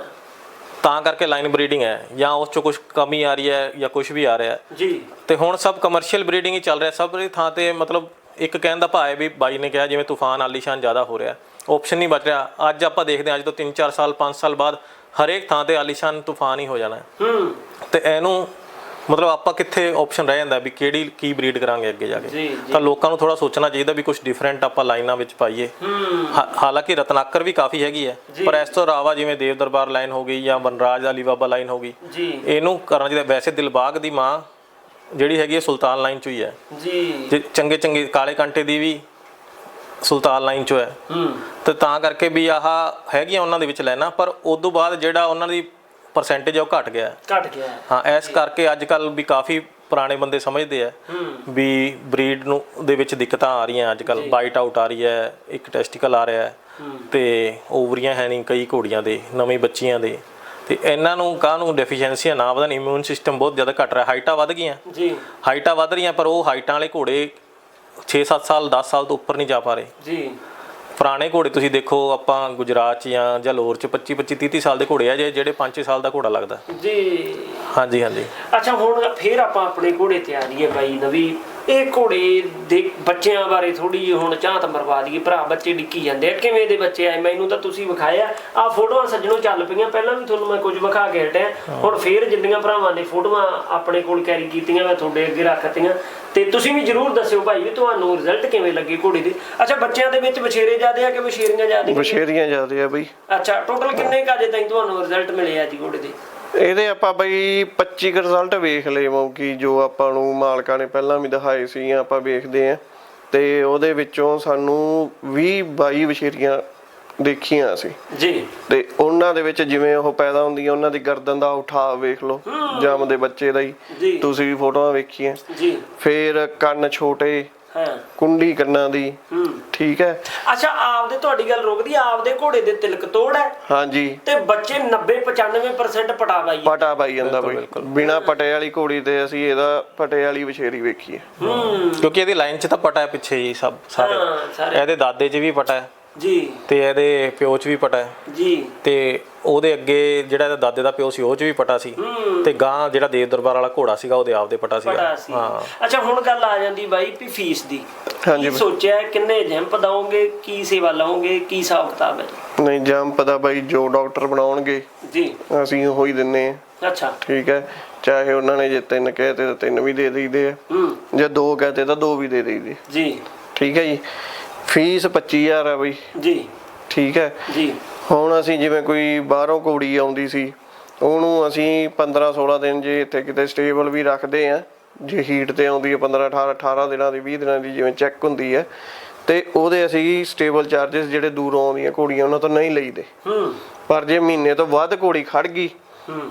ਤਾਂ ਕਰਕੇ ਲਾਈਨ ਬਰੀਡਿੰਗ ਹੈ ਜਾਂ ਉਸ ਚੋਂ ਕੁਝ ਕਮੀ ਆ ਰਹੀ ਹੈ ਜਾਂ ਕੁਝ ਵੀ ਆ ਰਿਹਾ ਜੀ। ਤੇ ਹੁਣ ਸਭ ਕਮਰਸ਼ੀਅਲ ਬਰੀਡਿੰਗ ਹੀ ਚੱਲ ਰਿਹਾ ਸਭ ਦੀ ਥਾਂ ਤੇ ਮਤਲਬ ਇੱਕ ਕਹਿਣ ਦਾ ਭਾਅ ਹੈ ਵੀ ਬਾਈ ਨੇ ਕਿਹਾ ਜਿਵੇਂ ਤੂਫਾਨ ਆਲੀਸ਼ਾਨ ਜ਼ਿਆਦਾ ਹੋ ਰਿਹਾ ਆਪਸ਼ਨ ਨਹੀਂ ਬਚ ਰਿਹਾ। ਅੱਜ ਆਪਾਂ ਦੇਖਦੇ ਹਾਂ ਅੱਜ ਤੋਂ 3-4 ਸਾਲ 5 ਸਾਲ ਬਾਅਦ ਹਰੇਕ ਥਾਂ ਤੇ ਆਲੀਸ਼ਾਨ ਤੂਫਾਨ ਹੀ ਹੋ ਜਾਣਾ ਹੈ। ਹੂੰ। ਤੇ ਇਹਨੂੰ ਮਤਲਬ ਆਪਾਂ ਕਿੱਥੇ ਆਪਸ਼ਨ ਰਹਿ ਜਾਂਦਾ ਵੀ ਕਿਹੜੀ ਕੀ ਬਰੀਡ ਕਰਾਂਗੇ ਅੱਗੇ ਜਾ ਕੇ। ਤਾਂ ਲੋਕਾਂ ਨੂੰ ਥੋੜਾ ਸੋਚਣਾ ਚਾਹੀਦਾ ਵੀ ਕੁਝ ਡਿਫਰੈਂਟ ਆਪਾਂ ਲਾਈਨਾਂ ਵਿੱਚ ਪਾਈਏ। ਹਾਲਾਂਕਿ ਰਤਨਾਕਰ ਵੀ ਕਾਫੀ ਹੈਗੀ ਹੈ ਪਰ ਇਸ ਤੋਂ ਇਲਾਵਾ ਜਿਵੇਂ ਦੇਵ ਦਰਬਾਰ ਲਾਈਨ ਹੋ ਗਈ ਜਾਂ ਵਨਰਾਜ ਅਲੀ ਬਾਬਾ ਲਾਈਨ ਹੋ ਗਈ ਇਹਨੂੰ ਕਰਨਾ ਚਾਹੀਦਾ ਵੈਸੇ ਦਿਲਬਾਗ ਦੀ ਮਾਂ ਜਿਹੜੀ ਹੈਗੀ ਹੈ ਸੁਲਤਾਨ ਲਾਈਨ ਚੋਂ ਹੀ ਹੈ। ਜੀ। ਚੰਗੇ ਚੰਗੇ ਕਾਲੇ ਕੰਟੇ ਦੀ ਵੀ ਸੁਲਤਾਨ ਲਾਈਨ ਚੋਂ ਹੈ। ਹੂੰ। ਤੇ ਤਾਂ ਕਰਕੇ ਵੀ ਆਹ ਹੈਗੀਆਂ ਉਹਨਾਂ ਦੇ ਵਿੱਚ ਲੈਣਾ ਪਰ ਉਸ ਤੋਂ ਬਾਅਦ ਜਿਹੜਾ ਉਹਨਾਂ ਦੀ ਪਰਸੈਂਟੇਜ ਉਹ ਘਟ ਗਿਆ। ਹੈ। ਘਟ ਗਿਆ। ਹੈ। ਹਾਂ ਇਸ ਕਰਕੇ ਅੱਜ ਕੱਲ ਵੀ ਕਾਫੀ ਪੁਰਾਣੇ ਬੰਦੇ ਸਮਝਦੇ ਆ ਵੀ ਬਰੀਡ ਨੂੰ ਦੇ ਵਿੱਚ ਦਿੱਕਤਾਂ ਆ ਰਹੀਆਂ ਅੱਜ ਕੱਲ ਬਾਈਟ ਆਊਟ ਆ ਰਹੀ ਹੈ ਇੱਕ ਟੈਸਟੀਕਲ ਆ ਰਿਹਾ ਹੈ। ਤੇ ਓਵਰੀਆਂ ਹੈ ਨਹੀਂ ਕਈ ਘੋੜੀਆਂ ਦੇ ਨਵੇਂ ਬੱਚੀਆਂ ਦੇ। ਤੇ ਇਹਨਾਂ ਨੂੰ ਕਾਹਨੂੰ ਡੈਫੀਸ਼ੀਐਂਸੀਆਂ ਨਾ ਵਧਣ ਇਮਿਊਨ ਸਿਸਟਮ ਬਹੁਤ ਜ਼ਿਆਦਾ ਘਟ ਰਿਹਾ। ਹਾਈਟਾਂ ਵੱਧ ਗਈਆਂ। ਜੀ। ਹਾਈਟਾਂ ਵੱਧ ਰਹੀਆਂ ਪਰ ਉਹ ਹਾਈਟਾਂ ਵਾਲੇ ਘੋੜੇ 6-7 ਸਾਲ 10 ਸਾਲ ਤੋਂ ਉੱਪਰ ਨਹੀਂ ਜਾ ਪਾ ਰਹੇ। ਜੀ। ਪੁਰਾਣੇ ਘੋੜੇ ਤੁਸੀਂ ਦੇਖੋ ਆਪਾਂ ਗੁਜਰਾਤ 'ਚ ਜਾਂ ਜਾਂ ਲਾਹੌਰ 'ਚ 25 25 30 ਸਾਲ ਦੇ ਘੋੜੇ ਆ ਜੇ ਜਿਹੜੇ 5-6 ਸਾਲ ਦਾ ਘੋੜਾ ਲੱਗਦਾ। ਜੀ। ਹਾਂਜੀ ਹਾਂਜੀ। ਅੱਛਾ ਹੁਣ ਫੇਰ ਆਪਾਂ ਆਪਣੇ ਘੋੜੇ ਤੇ ਆ ਰਹੀਏ ਬਾਈ ਨਵੀ ਇਹ ਘੋੜੇ ਦੇ ਬੱਚਿਆਂ ਬਾਰੇ ਥੋੜੀ ਜਿਹੀ ਹੁਣ ਝਾਤ ਮਰਵਾ ਦਈਏ ਭਰਾ ਬੱਚੇ ਡਿੱਕੀ ਜਾਂਦੇ ਆ। ਕਿਵੇਂ ਦੇ ਬੱਚੇ ਆਏ? ਮੈਨੂੰ ਤਾਂ ਤੁਸੀਂ ਵਿਖਾਇਆ। ਆ ਫੋਟੋਆਂ ਸੱਜਣੋਂ ਚੱਲ ਪਈਆਂ। ਪਹਿਲਾਂ ਵੀ ਤੁਹਾਨੂੰ ਮੈਂ ਕੁਝ ਵਿਖਾ ਕੇ ਹਟਿਆ। ਹੁਣ ਫੇਰ ਜਿੰਨੀਆਂ ਭਰਾਵਾਂ ਨੇ ਫੋਟੋਆਂ ਆਪਣੇ ਕੋਲ ਕੈਰੀ ਕੀਤੀਆਂ ਮੈਂ ਤੁਹਾਡੇ ਅੱਗੇ ਰੱਖਤੀਆਂ। ਤੇ ਤੁਸੀਂ ਵੀ ਜਰੂਰ ਦੱਸਿਓ ਭਾਈ ਵੀ ਤੁਹਾਨੂੰ ਰਿਜ਼ਲਟ ਕਿਵੇਂ ਲੱਗੇ ਘੋੜੇ ਦੇ। ਅੱਛਾ ਬੱਚਿਆਂ ਦੇ ਵਿੱਚ ਬਛੇਰੇ ਜ਼ਿਆਦੇ ਆ ਕਿ ਬਛੇਰੀਆਂ ਜ਼ਿਆਦੇ ਬਸ਼ੇਰੀਆਂ ਜ਼ਿਆਦੇ ਆ ਬਈ। ਅੱਛਾ ਟੋਟਲ ਕਿੰਨੇ ਕਾਜੇ ਤਾਈਂ ਤੁਹਾਨੂੰ ਰਿਜ਼ਲਟ ਮਿਲੇ ਆ ਜੀ ਘੋੜੇ ਦੇ? ਇਹਦੇ ਆਪਾਂ ਬਈ 25 ਕੁ ਰਿਜ਼ਲਟ ਵੇਖ ਲਏ ਮੌਕੀ ਜੋ ਆਪਾਂ ਨੂੰ ਮਾਲਕਾਂ ਨੇ ਪਹਿਲਾਂ ਵੀ ਦਿਖਾਏ ਸੀ ਆਪਾਂ ਵੇਖਦੇ ਆ ਤੇ ਉਹਦੇ ਵਿੱਚੋਂ ਸਾਨੂੰ 20 22 ਬਸ਼ੇਰੀਆਂ ਦੇਖੀਆਂ ਸੀ। ਜੀ। ਤੇ ਉਹਨਾਂ ਦੇ ਵਿੱਚ ਜਿਵੇਂ ਉਹ ਪੈਦਾ ਹੁੰਦੀਆਂ ਉਹਨਾਂ ਦੀ ਗਰਦਨ ਦਾ ਉਠਾਅ ਵੇਖ ਲਓ ਜੰਮਦੇ ਬੱਚੇ ਦਾ। ਹੀ। ਤੁਸੀਂ ਵੀ ਫੋਟੋਆਂ ਵੇਖੀਆਂ। ਜੀ। ਫਿਰ ਕੰਨ ਛੋਟੇ ਹਾਂ। ਕੁੰਡੀ ਕੰਨਾਂ ਦੀ। ਹੂੰ। ਠੀਕ ਹੈ। ਅੱਛਾ ਆਪਦੇ ਤੁਹਾਡੀ ਗੱਲ ਰੁਕਦੀ ਆਪਦੇ ਘੋੜੇ ਦੇ ਤਿਲਕ ਤੋੜ ਹੈ। ਹਾਂਜੀ। ਤੇ ਬੱਚੇ 90 95% ਪਟਾ ਬਾਈ ਪਟਾ ਪਾਈ ਜਾਂਦਾ ਬਈ। ਬਿਨਾ ਪਟੇ ਵਾਲੀ ਘੋੜੀ ਤੇ ਅਸੀਂ ਇਹਦਾ ਪਟੇ ਵਾਲੀ ਵਿਸ਼ੇਰੀ ਵੇਖੀ ਹੈ। ਹੂੰ ਕਿਉਂਕਿ ਇਹਦੀ ਲਾਈਨ 'ਚ ਤਾਂ ਪਟਾ ਹੈ ਪਿੱਛੇ ਜੀ ਸਭ ਸਾਰੇ। ਹਾਂ ਸਾਰੇ। ਇਹਦੇ ਦਾਦੇ 'ਚ ਵੀ ਪਟਾ ਹੈ। ਜੀ। ਤੇ ਇਹਦੇ ਪਿਓ 'ਚ ਵੀ ਪਟਾ ਹੈ। ਜੀ। ਤੇ ਉਹਦੇ ਅੱਗੇ ਜਿਹੜਾ ਇਹਦਾ ਦਾਦੇ ਦਾ ਪਿਓ ਸੀ ਉਹ 'ਚ ਵੀ ਪਟਾ ਸੀ। ਤੇ ਗਾਂ ਜਿਹੜਾ ਦੇਵ ਦਰਬਾਰ ਵਾਲਾ ਘੋੜਾ ਸੀਗਾ ਉਹਦੇ ਆਪਦੇ ਪਟਾ ਪਟਾ ਸੀਗਾ। ਸੀ। ਹਾਂ। ਅੱਛਾ ਹੁਣ ਗੱਲ ਆ ਜਾਂਦੀ ਬਾਈ ਵੀ ਫੀਸ ਦੀ। ਹਾਂਜੀ। ਸੋਚਿਆ ਕਿੰਨੇ ਜੰਪ ਦਵੋਗੇ ਕੀ ਸੇਵਾ ਲਵੋਗੇ ਕੀ ਹਿਸਾਬ ਕਿਤਾਬ ਹੈ? ਨਹੀਂ ਜੰਪ ਦਾ ਬਾਈ ਜੋ ਡਾਕਟਰ ਬਣਾਉਣਗੇ ਜੀ। ਅਸੀਂ ਉਹ ਹੀ ਦਿੰਨੇ ਆ। ਅੱਛਾ। ਠੀਕ ਹੈ। ਚਾਹੇ ਉਹਨਾਂ ਨੇ ਜੇ ਤਿੰਨ ਕਹਤੇ ਤਾਂ ਤਿੰਨ ਵੀ ਦੇ ਦਈਦੇ ਆ। ਹੂੰ। ਜੇ ਦੋ ਕਹਤੇ ਤਾਂ ਦੋ ਵੀ ਦੇ ਦਈਦੇ ਜੀ। ਠੀਕ ਹੈ ਜੀ। ਫੀਸ 25000 ਆ ਬਈ। ਜੀ। ਠੀਕ ਹੈ। ਜੀ। ਹੁਣ ਅਸੀਂ ਜਿਵੇਂ ਕੋਈ ਬਾਹਰੋਂ ਕੁੜੀ ਆਉਂਦੀ ਸੀ ਉਹਨੂੰ ਅਸੀਂ 15 16 ਦਿਨ ਜੇ ਇੱਥੇ ਕਿਤੇ ਸਟੇਬਲ ਵੀ ਰੱਖਦੇ ਆ ਜੇ ਹੀਟ ਤੇ ਆਉਂਦੀ ਹੈ 15 18 18 ਦਿਨਾਂ ਦੀ 20 ਦਿਨਾਂ ਦੀ ਜਿਵੇਂ ਚੈੱਕ ਹੁੰਦੀ ਹੈ ਤੇ ਉਹਦੇ ਅਸੀਂ ਸਟੇਬਲ ਚਾਰजेस ਜਿਹੜੇ ਦੂਰੋਂ ਆਉਂਦੀਆਂ ਕੁੜੀਆਂ ਉਹਨਾਂ ਤੋਂ ਨਹੀਂ ਲਈਦੇ। ਹੂੰ। ਪਰ ਜੇ ਮਹੀਨੇ ਤੋਂ ਵੱਧ ਘੋੜੀ ਖੜ ਗਈ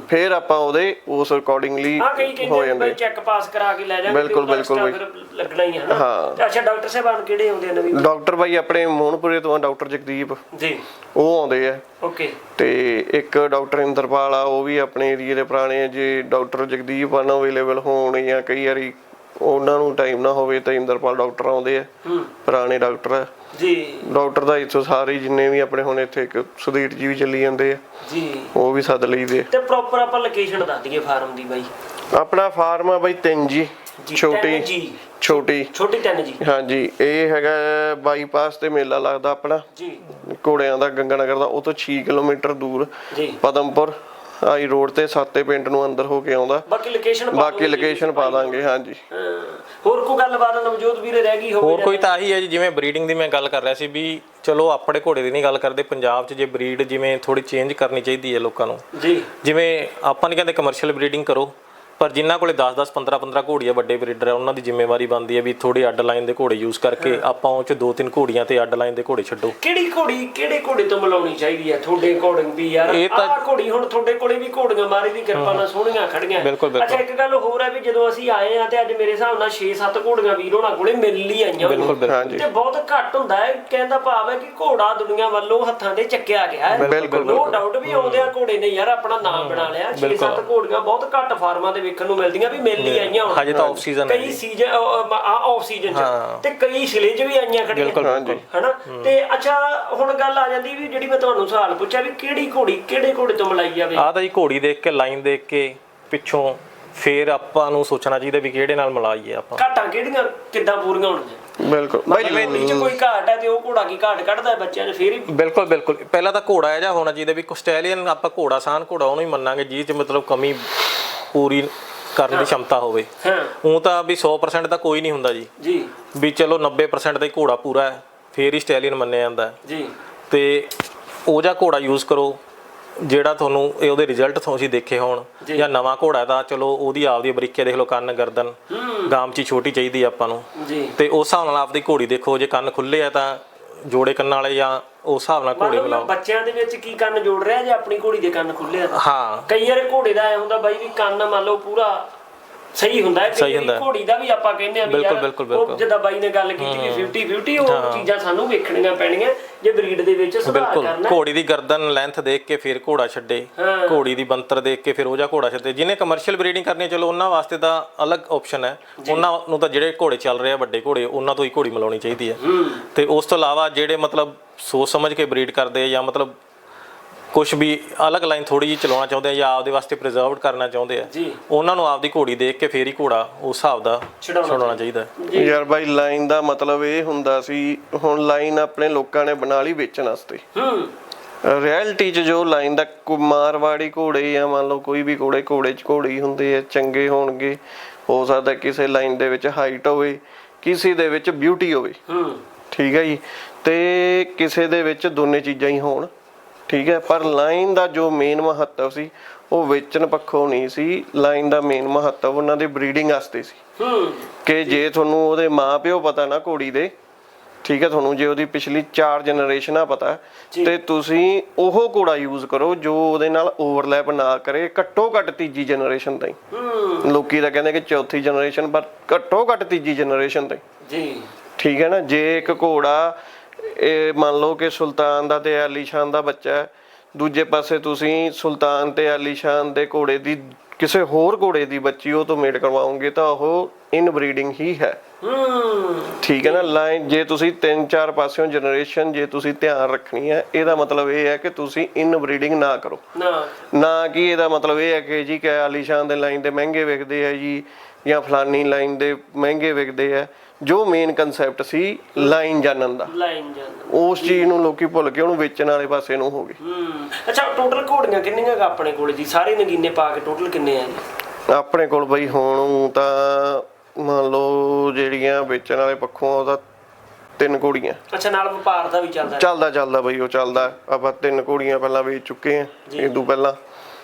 ਫਿਰ ਆਪਾਂ ਉਹਦੇ ਉਸ ਅਕੋਰਡਿੰਗਲੀ ਕਈ ਹੋ ਕਹਿੰਦੇ ਜਾਂਦੇ ਚੈੱਕ ਪਾਸ ਕਰਾ ਕੇ ਲੈ ਜਾਣਗੇ ਬਿਲਕੁਲ, ਬਿਲਕੁਲ ਬਈ। ਲੱਗਣਾ ਹੀ ਹੈ ਨਾ ਹਾਂ। ਤੇ ਅੱਛਾ ਡਾਕਟਰ ਸਾਹਿਬਾਨ ਕਿਹੜੇ ਆਉਂਦੇ ਆ ਨਵੀਂ? ਡਾਕਟਰ ਬਾਈ ਆਪਣੇ ਮੋਹਨਪੁਰੇ ਤੋਂ ਡਾਕਟਰ ਜਗਦੀਪ। ਜੀ। ਉਹ ਆਉਂਦੇ ਆ। ਓਕੇ। ਤੇ ਇੱਕ ਡਾਕਟਰ ਇੰਦਰਪਾਲ ਆ ਉਹ ਵੀ ਆਪਣੇ ਏਰੀਏ ਦੇ ਪੁਰਾਣੇ ਆ। ਜੇ ਡਾਕਟਰ ਜਗਦੀਪ ਅਨ ਅਵੇਲੇਬਲ ਹੋਣ ਜਾਂ ਕਈ ਵਾਰੀ ਉਹਨਾਂ ਨੂੰ ਟਾਈਮ ਨਾ ਹੋਵੇ ਤਾਂ ਇੰਦਰਪਾਲ ਡਾਕਟਰ ਆਉਂਦੇ ਆ। ਪੁਰਾਣੇ ਡਾਕਟਰ ਆ। ਜੀ। ਡਾਕਟਰ ਦਾ ਇੱਥੋਂ ਸਾਰੇ ਜਿੰਨੇ ਵੀ ਆਪਣੇ ਹੁਣ ਇੱਥੇ ਇੱਕ ਸੁਦੀਰ ਜੀ ਵੀ ਚੱਲੀ ਜਾਂਦੇ ਆ। ਜੀ। ਉਹ ਵੀ ਸੱਦ ਲਈਦੇ। ਤੇ ਪ੍ਰੋਪਰ ਆਪਾਂ ਲੋਕੇਸ਼ਨ ਦੱਸ ਦਈਏ ਫਾਰਮ ਦੀ ਬਾਈ। ਆਪਣਾ ਫਾਰਮ ਆ ਬਾਈ ਤਿੰਨ ਜੀ। ਛੋਟੀ। ਛੋਟੀ। ਛੋਟੀ ਤਿੰਨ ਜੀ। ਹਾਂਜੀ ਇਹ ਹੈਗਾ ਬਾਈਪਾਸ ਤੇ ਮੇਲਾ ਲੱਗਦਾ ਆਪਣਾ। ਜੀ। ਘੋੜਿਆਂ ਦਾ ਗੰਗਾਨਗਰ ਦਾ ਉਹ ਤੋਂ 6 ਕਿਲੋਮੀਟਰ ਦੂਰ। ਜੀ। ਪਦਮਪੁਰ। ਆਈ ਰੋਡ ਤੇ ਸਾਤੇ ਪਿੰਡ ਨੂੰ ਅੰਦਰ ਹੋ ਕੇ ਆਉਂਦਾ। ਬਾਕੀ ਲੋਕੇਸ਼ਨ ਬਾਕੀ ਲੋਕੇਸ਼ਨ ਪਾ ਦਾਂਗੇ ਹਾਂਜੀ। ਹੋਰ ਕੋਈ ਗੱਲਬਾਤ ਨਵਜੋਤ ਵੀਰੇ ਰਹਿ ਗਈ ਹੋਵੇ ਹੋਰ ਕੋਈ ਤਾਂ ਆਹੀ ਹੈ ਜੀ ਜਿਵੇਂ ਬਰੀਡਿੰਗ ਦੀ ਮੈਂ ਗੱਲ ਕਰ ਰਿਹਾ ਸੀ ਵੀ ਚਲੋ ਆਪਣੇ ਘੋੜੇ ਦੀ ਨਹੀਂ ਗੱਲ ਕਰਦੇ ਪੰਜਾਬ 'ਚ ਜੇ ਬਰੀਡ ਜਿਵੇਂ ਥੋੜੀ ਚੇਂਜ ਕਰਨੀ ਚਾਹੀਦੀ ਹੈ ਲੋਕਾਂ ਨੂੰ। ਜੀ। ਜਿਵੇਂ ਆਪਾਂ ਨਹੀਂ ਕਹਿੰਦੇ ਕਮਰਸ਼ੀਅਲ ਬਰੀਡਿੰਗ ਕਰੋ। ਪਰ ਜਿਨ੍ਹਾਂ ਕੋਲੇ 10 10 15 15 ਘੋੜੀਆਂ ਵੱਡੇ ਬਰੀਡਰ ਆ ਉਹਨਾਂ ਦੀ ਜ਼ਿੰਮੇਵਾਰੀ ਬਣਦੀ ਹੈ ਵੀ ਥੋੜੀ ਅੱਡ ਲਾਈਨ ਦੇ ਘੋੜੇ ਯੂਜ਼ ਕਰਕੇ ਆਪਾਂ ਉਹ ਚ ਦੋ ਤਿੰਨ ਘੋੜੀਆਂ ਤੇ ਅੱਡ ਲਾਈਨ ਦੇ ਘੋੜੇ ਛੱਡੋ। ਕਿਹੜੀ ਘੋੜੀ ਕਿਹੜੇ ਘੋੜੇ ਤੋਂ ਮਿਲਾਉਣੀ ਚਾਹੀਦੀ ਹੈ? ਤੁਹਾਡੇ ਅਕੋਰਡਿੰਗ ਵੀ ਯਾਰ ਇਹ ਤਾਂ- ਆਹ ਘੋੜੀ ਹੁਣ ਤੁਹਾਡੇ ਕੋਲੇ ਵੀ ਘੋੜੀਆਂ ਮਾਰੀ ਦੀ ਕਿਰਪਾ ਨਾਲ ਸੋਹਣੀਆਂ ਖੜੀਆਂ। ਅੱਛਾ ਇੱਕ ਗੱਲ ਹੋਰ ਹੈ ਵੀ ਜਦੋਂ ਅਸੀਂ ਆਏ ਆ ਤੇ ਅੱਜ ਮੇਰੇ ਹਿਸਾਬ ਨਾਲ 6-7 ਘੋੜੀਆਂ ਵੀਰ ਹੋਣਾ ਕੋਲੇ ਮਿਲ ਹੀ ਆਈਆਂ। ਤੇ ਬਹੁਤ ਘੱਟ ਹੁੰਦਾ ਹੈ ਕਹਿੰਦਾ ਭਾਵ ਹੈ ਕਿ ਘੋੜਾ ਦੁਨੀਆ ਵੱਲੋਂ ਹੱਥਾਂ ਤੇ ਚੱਕਿਆ ਗਿਆ ਹੈ। ਬਿਲਕੁਲ, ਨੋ ਡਾਊਟ ਵੀ ਆਉਂਦੇ ਆ ਘੋੜੇ ਨੇ ਯਾਰ ਆਪਣਾ ਨਾਮ ਬਣਾ ਲਿਆ। 6-7 ਘੋੜੀਆਂ ਬਹੁਤ ਘੱਟ ਫਾਰਮਾਂ ਦੇ ਵੇਖਣ ਨੂੰ ਮਿਲਦੀਆਂ ਵੀ ਮਿਲ ਹੀ ਆਈਆਂ ਹੁਣ। ਹਜੇ ਤਾਂ ਆਫ ਸੀਜ਼ਨ ਹੈ ਕਈ ਸੀਜ਼ਨ ਆਫ ਸੀਜ਼ਨ ਚ ਤੇ ਕਈ ਸਿਲੇ ਚ ਵੀ ਆਈਆਂ ਖੜੀਆਂ। ਹਨਾ? ਤੇ ਅੱਛਾ ਹੁਣ ਗੱਲ ਆ ਜਾਂਦੀ ਵੀ ਜਿਹੜੀ ਮੈਂ ਤੁਹਾਨੂੰ ਸਵਾਲ ਪੁੱਛਿਆ ਵੀ ਕਿਹੜੀ ਘੋੜੀ ਕਿਹੜੇ ਘੋੜੇ ਤੋਂ ਮਲਾਈ ਜਾਵੇ ਆਹ ਤਾਂ ਜੀ ਘੋੜੀ ਦੇਖ ਕੇ ਲਾਈਨ ਦੇਖ ਕੇ ਪਿੱਛੋਂ ਫੇਰ ਆਪਾਂ ਨੂੰ ਸੋਚਣਾ ਚਾਹੀਦਾ ਵੀ ਕਿਹੜੇ ਨਾਲ ਮਿਲਾਈਏ ਆਪਾਂ। ਘਾਟਾਂ ਕਿਹੜੀਆਂ ਕਿੱਦਾਂ ਪੂਰੀਆਂ ਹੋਣਗੀਆਂ? ਬਿਲਕੁਲ। ਬਾਈ ਜਿਵੇਂ ਨੀਚੇ ਕੋਈ ਘਾਟ ਹੈ ਤੇ ਉਹ ਘੋੜਾ ਕੀ ਘਾਟ ਕੱਢਦਾ ਹੈ ਬੱਚਿਆਂ ਨੇ ਫੇਰ ਹੀ? ਬਿਲਕੁਲ ਬਿਲਕੁਲ। ਪਹਿਲਾਂ ਤਾਂ ਘੋੜਾ ਹੈ ਜਾਂ ਹੋਣਾ ਚਾਹੀਦਾ ਵੀ ਕਸਟੈਲੀਅਨ ਆਪਾਂ ਘੋੜਾ ਸਾਨ ਘੋੜਾ ਉਹਨੂੰ ਹੀ ਮੰਨਾਂਗੇ ਜਿਹ ਚ ਮਤਲਬ ਕਮੀ ਪੂਰੀ ਕਰਨ ਦੀ ਸ਼ਮਤਾ ਹੋਵੇ। ਹਾਂ। ਉਹ ਤਾਂ ਵੀ 100% ਤਾਂ ਕੋਈ ਨਹੀਂ ਹੁੰਦਾ ਜੀ। ਜੀ। ਵੀ ਚਲੋ 90% ਦਾ ਹੀ ਘੋੜਾ ਪੂਰਾ ਹੈ ਫੇਰ ਹੀ ਸਟੈਲੀਅਨ ਮੰਨਿਆ ਜਾਂਦਾ ਹੈ। ਜੀ। ਤੇ ਉਹ ਜਿਹਾ ਘੋੜਾ ਯੂਜ਼ ਕਰੋ ਜਿਹੜਾ ਤੁਹਾਨੂੰ ਇਹ ਉਹਦੇ ਰਿਜ਼ਲਟ ਤੁਸੀਂ ਦੇਖੇ ਹੋਣ ਜਾਂ। ਨਵਾਂ ਘੋੜਾ ਹੈ ਤਾਂ ਚਲੋ ਉਹਦੀ ਆਪਦੀ ਬਰੀਕੇ ਦੇਖ ਲਓ ਕੰਨ ਗਰਦਨ ਗਾਮਚੀ ਛੋਟੀ ਚਾਹੀਦੀ ਆ ਆਪਾਂ ਨੂੰ। ਜੀ। ਤੇ ਉਸ ਹਿਸਾਬ ਨਾਲ ਆਪਦੀ ਘੋੜੀ ਦੇਖੋ ਜੇ ਕੰਨ ਖੁੱਲੇ ਆ ਤਾਂ ਜੋੜੇ ਕੰਨਾਂ ਵਾਲੇ ਜਾਂ ਉਸ ਹਿਸਾਬ ਨਾਲ ਘੋੜੇ ਮਿਲਾਓ ਬੱਚਿਆਂ ਦੇ ਵਿੱਚ ਕੀ ਕੰਨ ਜੋੜ ਰਿਹਾ ਜੇ ਆਪਣੀ ਘੋੜੀ ਦੇ ਕੰਨ ਖੁੱਲੇ ਆ। ਹਾਂ ਕਈ ਵਾਰ ਘੋੜੇ ਦਾ ਐ ਹੁੰਦਾ ਬਾਈ ਵੀ ਕੰਨ ਮੰਨ ਲਓ ਪੂਰਾ ਸਹੀ ਹੁੰਦਾ ਹੈ ਸਹੀ ਹੁੰਦਾ। ਘੋੜੀ ਦਾ ਵੀ ਆਪਾਂ ਕਹਿੰਦੇ ਆ ਵੀ ਯਾਰ ਬਿਲਕੁਲ, ਉਹ। ਜਿੱਦਾਂ ਬਾਈ ਨੇ ਗੱਲ ਕੀਤੀ ਵੀ 50 50 ਉਹ ਚੀਜ਼ਾਂ ਸਾਨੂੰ ਵੇਖਣੀਆਂ ਪੈਣੀਆਂ ਜੇ ਬਰੀਡ ਦੇ ਵਿੱਚ ਸੁਧਾਰ ਕਰਨਾ। ਘੋੜੀ ਦੀ ਗਰਦਨ ਲੈਂਥ ਦੇਖ ਕੇ ਫਿਰ ਘੋੜਾ ਛੱਡੇ। ਘੋੜੀ ਦੀ ਬੰਤਰ ਦੇਖ ਕੇ ਫਿਰ ਉਹ ਜਿਹਾ ਘੋੜਾ ਛੱਡੇ। ਜਿਹਨੇ ਕਮਰਸ਼ੀਅਲ ਬਰੀਡਿੰਗ ਕਰਨੀ ਚਲੋ ਉਹਨਾਂ ਵਾਸਤੇ ਤਾਂ ਅਲੱਗ ਆਪਸ਼ਨ ਹੈ। ਉਹਨਾਂ ਨੂੰ ਤਾਂ ਜਿਹੜੇ ਘੋੜੇ ਚੱਲ ਰਹੇ ਆ ਵੱਡੇ ਘੋੜੇ ਉਹਨਾਂ ਤੋਂ ਹੀ ਘੋੜੀ ਮਿਲਾਉਣੀ ਚਾਹੀਦੀ ਹੈ। ਤੇ ਉਸ ਤੋਂ ਇਲਾਵਾ ਜਿਹੜੇ ਮਤਲਬ ਸੋਚ ਸਮਝ ਕੇ ਬਰੀਡ ਕਰਦੇ ਆ ਜਾਂ ਮਤਲਬ ਕੁਝ ਵੀ ਅਲੱਗ ਲਾਈਨ ਥੋੜੀ ਜਿਹੀ ਚਲਾਉਣਾ ਚਾਹੁੰਦੇ ਆ ਜਾਂ ਆਪਦੇ ਵਾਸਤੇ ਪ੍ਰੀਜ਼ਰਵਡ ਕਰਨਾ ਚਾਹੁੰਦੇ ਆ ਜੀ। ਉਹਨਾਂ ਨੂੰ ਆਪਦੀ ਘੋੜੀ ਦੇਖ ਕੇ ਫੇਰ ਹੀ ਘੋੜਾ ਉਸ ਹਿਸਾਬ ਦਾ ਛਡਾਉਣਾ ਚਾਹੀਦਾ। ਯਾਰ ਬਾਈ ਲਾਈਨ ਦਾ ਮਤਲਬ ਇਹ ਹੁੰਦਾ ਸੀ ਹੁਣ ਲਾਈਨ ਆਪਣੇ ਲੋਕਾਂ ਨੇ ਬਣਾ ਲਈ ਵੇਚਣ ਵਾਸਤੇ। ਹੂੰ। ਰਿਐਲਿਟੀ 'ਚ ਜੋ ਲਾਈਨ ਦਾ ਮਾਰਵਾੜੀ ਘੋੜੇ ਜਾਂ ਮੰਨ ਲਓ ਕੋਈ ਵੀ ਘੋੜੇ ਘੋੜੇ 'ਚ ਘੋੜੀ ਹੁੰਦੇ ਆ ਚੰਗੇ ਹੋਣਗੇ ਹੋ ਸਕਦਾ ਕਿਸੇ ਲਾਈਨ ਦੇ ਵਿੱਚ ਹਾਈਟ ਹੋਵੇ ਕਿਸੇ ਦੇ ਵਿੱਚ ਬਿਊਟੀ ਹੋਵੇ। ਹੂੰ। ਠੀਕ ਹੈ ਜੀ। ਤੇ ਕਿਸੇ ਦੇ ਵਿੱਚ ਦੋਨੇ ਚੀਜ਼ਾਂ ਹੀ ਹੋਣ। ਠੀਕ ਹੈ ਪਰ ਲਾਈਨ ਦਾ ਜੋ ਮੇਨ ਮਹੱਤਵ ਸੀ ਉਹ ਵੇਚਣ ਪੱਖੋਂ ਨਹੀਂ ਸੀ। ਲਾਈਨ ਦਾ ਮੇਨ ਮਹੱਤਵ ਉਹਨਾਂ ਦੀ ਬਰੀਡਿੰਗ ਵਾਸਤੇ ਸੀ। ਕਿ ਜੇ ਤੁਹਾਨੂੰ ਉਹਦੇ ਮਾਪਿਓ ਪਤਾ ਨਾ ਘੋੜੀ ਦੇ ਠੀਕ ਹੈ ਤੁਹਾਨੂੰ ਜੇ ਉਹਦੀ ਪਿਛਲੀ 4 ਜਨਰੇਸ਼ਨਾਂ ਪਤਾ ਤੇ ਤੁਸੀਂ ਉਹ ਘੋੜਾ ਯੂਜ਼ ਕਰੋ ਜੋ ਉਹਦੇ ਨਾਲ ਓਵਰਲੈਪ ਨਾ ਕਰੇ ਘੱਟੋ ਘੱਟ ਤੀਜੀ ਜਨਰੇਸ਼ਨ ਤਾਈਂ। ਲੋਕੀ ਤਾਂ ਕਹਿੰਦੇ ਕਿ ਚੌਥੀ ਜਨਰੇਸ਼ਨ ਪਰ ਘੱਟੋ ਘੱਟ ਤੀਜੀ ਜਨਰੇਸ਼ਨ ਤਾਈਂ। ਜੀ। ਠੀਕ ਹੈ ਨਾ ਜੇ ਇੱਕ ਘੋੜਾ ਇਹ ਮੰਨ ਲਓ ਕਿ ਸੁਲਤਾਨ ਦਾ ਤੇ ਆਲੀਸ਼ਾਨ ਦਾ ਬੱਚਾ ਹੈ। ਦੂਜੇ ਪਾਸੇ ਤੁਸੀਂ ਸੁਲਤਾਨ ਤੇ ਆਲੀਸ਼ਾਨ ਦੇ ਘੋੜੇ ਦੀ ਕਿਸੇ ਹੋਰ ਘੋੜੇ ਦੀ ਬੱਚੀ ਉਹ ਤੋਂ ਮੇਟ ਕਰਵਾਓਗੇ ਤਾਂ ਉਹ ਇਨ ਬਰੀਡਿੰਗ ਹੀ ਹੈ। ਹੂੰ। ਠੀਕ ਹੈ ਨਾ ਲਾਈਨ ਜੇ ਤੁਸੀਂ ਤਿੰਨ ਚਾਰ ਪਾਸਿਓਂ ਜਨਰੇਸ਼ਨ ਜੇ ਤੁਸੀਂ ਧਿਆਨ ਰੱਖਣੀ ਹੈ ਇਹਦਾ ਮਤਲਬ ਇਹ ਹੈ ਕਿ ਤੁਸੀਂ ਇਨ ਬਰੀਡਿੰਗ ਨਾ ਕਰੋ। ਨਾ। ਨਾ ਕਿ ਇਹਦਾ ਮਤਲਬ ਇਹ ਹੈ ਕਿ ਜੀ ਕਿ ਆਲੀਸ਼ਾਨ ਦੇ ਲਾਈਨ ਦੇ ਮਹਿੰਗੇ ਵਿਕਦੇ ਆ ਜੀ ਜਾਂ ਫਲਾਨੀ ਲਾਈਨ ਦੇ ਮਹਿੰਗੇ ਵਿਕਦੇ ਆ ਜੋ ਮੇਨ ਕਨਸੈਪਟ ਸੀ ਲਾਈਨ ਜਾਣਨ ਦਾ। ਲਾਈਨ ਜਾਂਦਾ ਉਸ ਚੀਜ਼ ਨੂੰ ਲੋਕੀ ਭੁੱਲ ਕੇ ਉਹਨੂੰ ਵੇਚਣ ਵਾਲੇ ਪਾਸੇ ਨੂੰ ਹੋ ਗਏ। ਹੂੰ। ਅੱਛਾ ਟੋਟਲ ਘੋੜੀਆਂ ਕਿੰਨੀਆਂ ਕੁ ਆਪਣੇ ਕੋਲੇ ਜੀ? ਸਾਰੇ ਨਗੀਨੇ ਪਾ ਕੇ ਟੋਟਲ ਕਿੰਨੇ ਆ ਜੀ? ਆਪਣੇ ਕੋਲ ਬਈ ਹੁਣ ਤਾਂ ਮੰਨ ਲਓ ਜਿਹੜੀਆਂ ਵੇਚਣ ਵਾਲੇ ਪੱਖੋਂ ਉਹਦਾ ਤਿੰਨ ਘੋੜੀਆਂ। ਅੱਛਾ ਨਾਲ ਵਪਾਰ ਦਾ ਵੀ ਚੱਲਦਾ। ਚੱਲਦਾ ਚੱਲਦਾ ਬਈ ਉਹ ਚੱਲਦਾ। ਆਪਾਂ ਤਿੰਨ ਘੋੜੀਆਂ ਪਹਿਲਾਂ ਵੇਚ ਚੁੱਕੇ ਆ ਇਹ ਤੋਂ ਪਹਿਲਾਂ।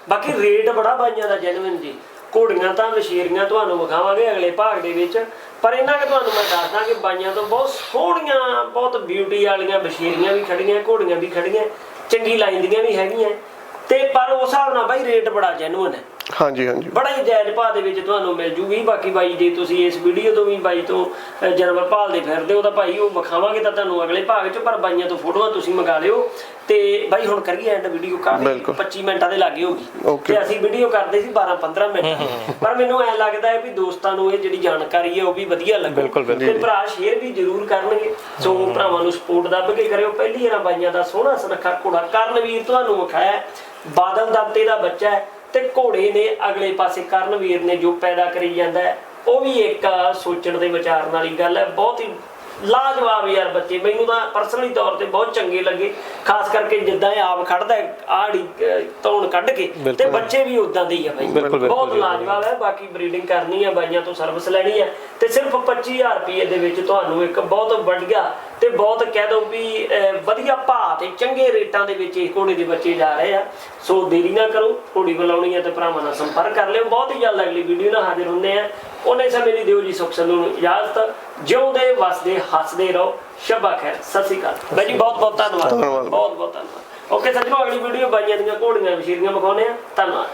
ਬਾਕੀ ਰੇਟ ਬੜਾ ਬਾਈਆਂ ਦਾ ਜੈਨੂਇਨ ਜੀ। ਘੋੜੀਆਂ ਤਾਂ ਵਸ਼ੀਰੀਆਂ ਤੁਹਾਨੂੰ ਵਿਖਾਵਾਂਗੇ ਅਗਲੇ ਭਾਗ ਦੇ ਵਿੱਚ। ਪਰ ਇਹਨਾਂ ਕਿ ਤੁਹਾਨੂੰ ਮੈਂ ਦੱਸਦਾ ਕਿ ਬਾਈਆਂ ਤੋਂ ਬਹੁਤ ਸੋਹਣੀਆਂ, ਬਹੁਤ ਬਿਊਟੀ ਵਾਲੀਆਂ ਵਸ਼ੀਰੀਆਂ ਵੀ ਖੜੀਆਂ ਘੋੜੀਆਂ ਵੀ ਖੜੀਆਂ ਚੰਗੀ ਲਾਈਨ ਦੀਆਂ ਵੀ ਹੈਗੀਆਂ। ਤੇ ਪਰ ਉਸ ਹਿਸਾਬ ਨਾਲ ਬਾਈ ਰੇਟ ਬੜਾ ਜੈਨੂਇਨ ਹੈ। ਹਾਂਜੀ ਹਾਂਜੀ। ਬੜਾ ਹੀ ਜਾਇਜ਼ ਭਾਅ ਦੇ ਵਿੱਚ ਤੁਹਾਨੂੰ ਮਿਲ ਜੂਗੀ। ਬਾਕੀ ਬਾਈ ਜੇ ਤੁਸੀਂ ਇਸ ਵੀਡੀਓ ਤੋਂ ਵੀ ਬਾਈ ਤੋਂ ਜਾਨਵਰ ਭਾਲਦੇ ਫਿਰਦੇ ਹੋ ਤਾਂ ਭਾਈ ਉਹ ਵਿਖਾਵਾਂਗੇ ਤਾਂ ਤੁਹਾਨੂੰ ਅਗਲੇ ਭਾਗ 'ਚ ਪਰ ਬਾਈਆਂ ਤੋਂ ਫੋਟੋਆਂ ਤੁਸੀਂ ਮੰਗਾ ਲਿਓ। ਤੇ ਬਾਈ ਹੁਣ ਕਰੀਏ ਐਂਡ ਵੀਡੀਓ ਕਾਫੀ ਬਿਲਕੁਲ। 25 ਮਿੰਟਾਂ ਦੇ ਲਾਗੇ ਹੋਗੀ. ਤੇ ਅਸੀਂ ਵੀਡੀਓ ਕਰਦੇ ਸੀ 12 15 ਮਿੰਟ ਪਰ ਮੈਨੂੰ ਐ ਲੱਗਦਾ ਹੈ ਵੀ ਦੋਸਤਾਂ ਨੂੰ ਇਹ ਜਿਹੜੀ ਜਾਣਕਾਰੀ ਹੈ ਉਹ ਵੀ ਵਧੀਆ ਲੱਗੂ। ਤੇ ਭਰਾ ਸ਼ੇਅਰ ਵੀ ਜ਼ਰੂਰ ਕਰਨਗੇ। ਸੋ ਭਰਾਵਾਂ ਨੂੰ ਸਪੋਰਟ ਦੱਬ ਕੇ ਕਰਿਓ। ਪਹਿਲੀ ਵਾਰ ਬਾਈਆਂ ਦਾ ਸੋਹਣਾ ਸੁਨੱਖਾ ਘੋੜਾ ਕਰਨਵੀਰ ਤੁਹਾਨੂੰ ਵਿਖਾਇਆ। ਬਾਦਲ ਦੰਤੇ ਦਾ ਬੱਚਾ ਹੈ। ਤੇ ਘੋੜੇ ਨੇ ਅਗਲੇ ਪਾਸੇ ਕਰਨਵੀਰ ਨੇ ਜੋ ਪੈਦਾ ਕਰੀ ਜਾਂਦਾ ਉਹ ਵੀ ਇੱਕ ਸੋਚਣ ਦੇ ਵਿਚਾਰਨ ਵਾਲੀ ਗੱਲ ਹੈ। ਬਹੁਤ ਹੀ ਲਾਜਵਾਬ ਯਾਰ ਬੱਚੇ ਮੈਨੂੰ ਤਾਂ ਪਰਸਨਲੀ ਤੌਰ ਤੇ ਬਹੁਤ ਚੰਗੇ ਲੱਗੇ ਖਾਸ ਕਰਕੇ ਜਿੱਦਾਂ ਇਹ ਆਪ ਖੜਦਾ ਆੜੀ ਤੌਣ ਕੱਢ ਕੇ ਤੇ ਬੱਚੇ ਵੀ ਉਦਾਂ ਦੇ ਹੀ ਆ ਬਾਈ। ਬਹੁਤ। ਲਾਜਵਾਬ ਹੈ ਬਾਕੀ ਬਰੀਡਿੰਗ ਕਰਨੀ ਹੈ ਬਾਈਆਂ ਤੋਂ ਸਰਵਿਸ ਲੈਣੀ ਹੈ ਤੇ ਸਿਰਫ 25000 ਰੁਪਏ ਦੇ ਵਿੱਚ ਤੁਹਾਨੂੰ ਇੱਕ ਬਹੁਤ ਵਧੀਆ ਤੇ ਬਹੁਤ ਕਹਿ ਦੋ ਵੀ ਵਧੀਆ ਭਾਅ ਤੇ ਚੰਗੇ ਰੇਟਾਂ ਦੇ ਵਿੱਚ ਇਹ ਘੋੜੇ ਦੇ ਬੱਚੇ ਜਾ ਰਹੇ ਆ। ਸੋ ਦੇਰੀ ਨਾ ਕਰੋ ਘੋੜੀ ਬੁਲਾਉਣੀ ਹੈ ਤੇ ਭਰਾਵਾਂ ਨਾਲ ਸੰਪਰਕ ਕਰ ਲਿਓ। ਬਹੁਤ ਹੀ ਜਲਦ ਅਗਲੀ ਵੀਡੀਓ ਨਾਲ ਹਾਜ਼ਰ ਹੁੰਦੇ ਆ ਉਹਨੇ ਸਮੇਂ ਲਈ ਦਿਓ ਜੀ ਸੁਖ ਸੰਧੂ ਨੂੰ ਇਜਾਜ਼ਤ। ਜਿਉਂਦੇ ਵਸਦੇ ਹੱਸਦੇ ਰਹੋ। ਸ਼ਬਾ ਖੈਰ। ਸਤਿ ਸ਼੍ਰੀ ਅਕਾਲ। ਬਾਈ ਜੀ ਬਹੁਤ ਬਹੁਤ ਧੰਨਵਾਦ। ਧੰਨਵਾਦ। ਬਹੁਤ ਬਹੁਤ ਧੰਨਵਾਦ। ਓਕੇ ਸੱਜਣੋ ਅਗਲੀ ਵੀਡੀਓ ਬਾਈਆਂ ਦੀਆਂ ਘੋੜੀਆਂ ਵਿਸ਼ੇਰੀਆਂ ਵਿਖਾਉਣੇ ਆ ਧੰਨਵਾਦ।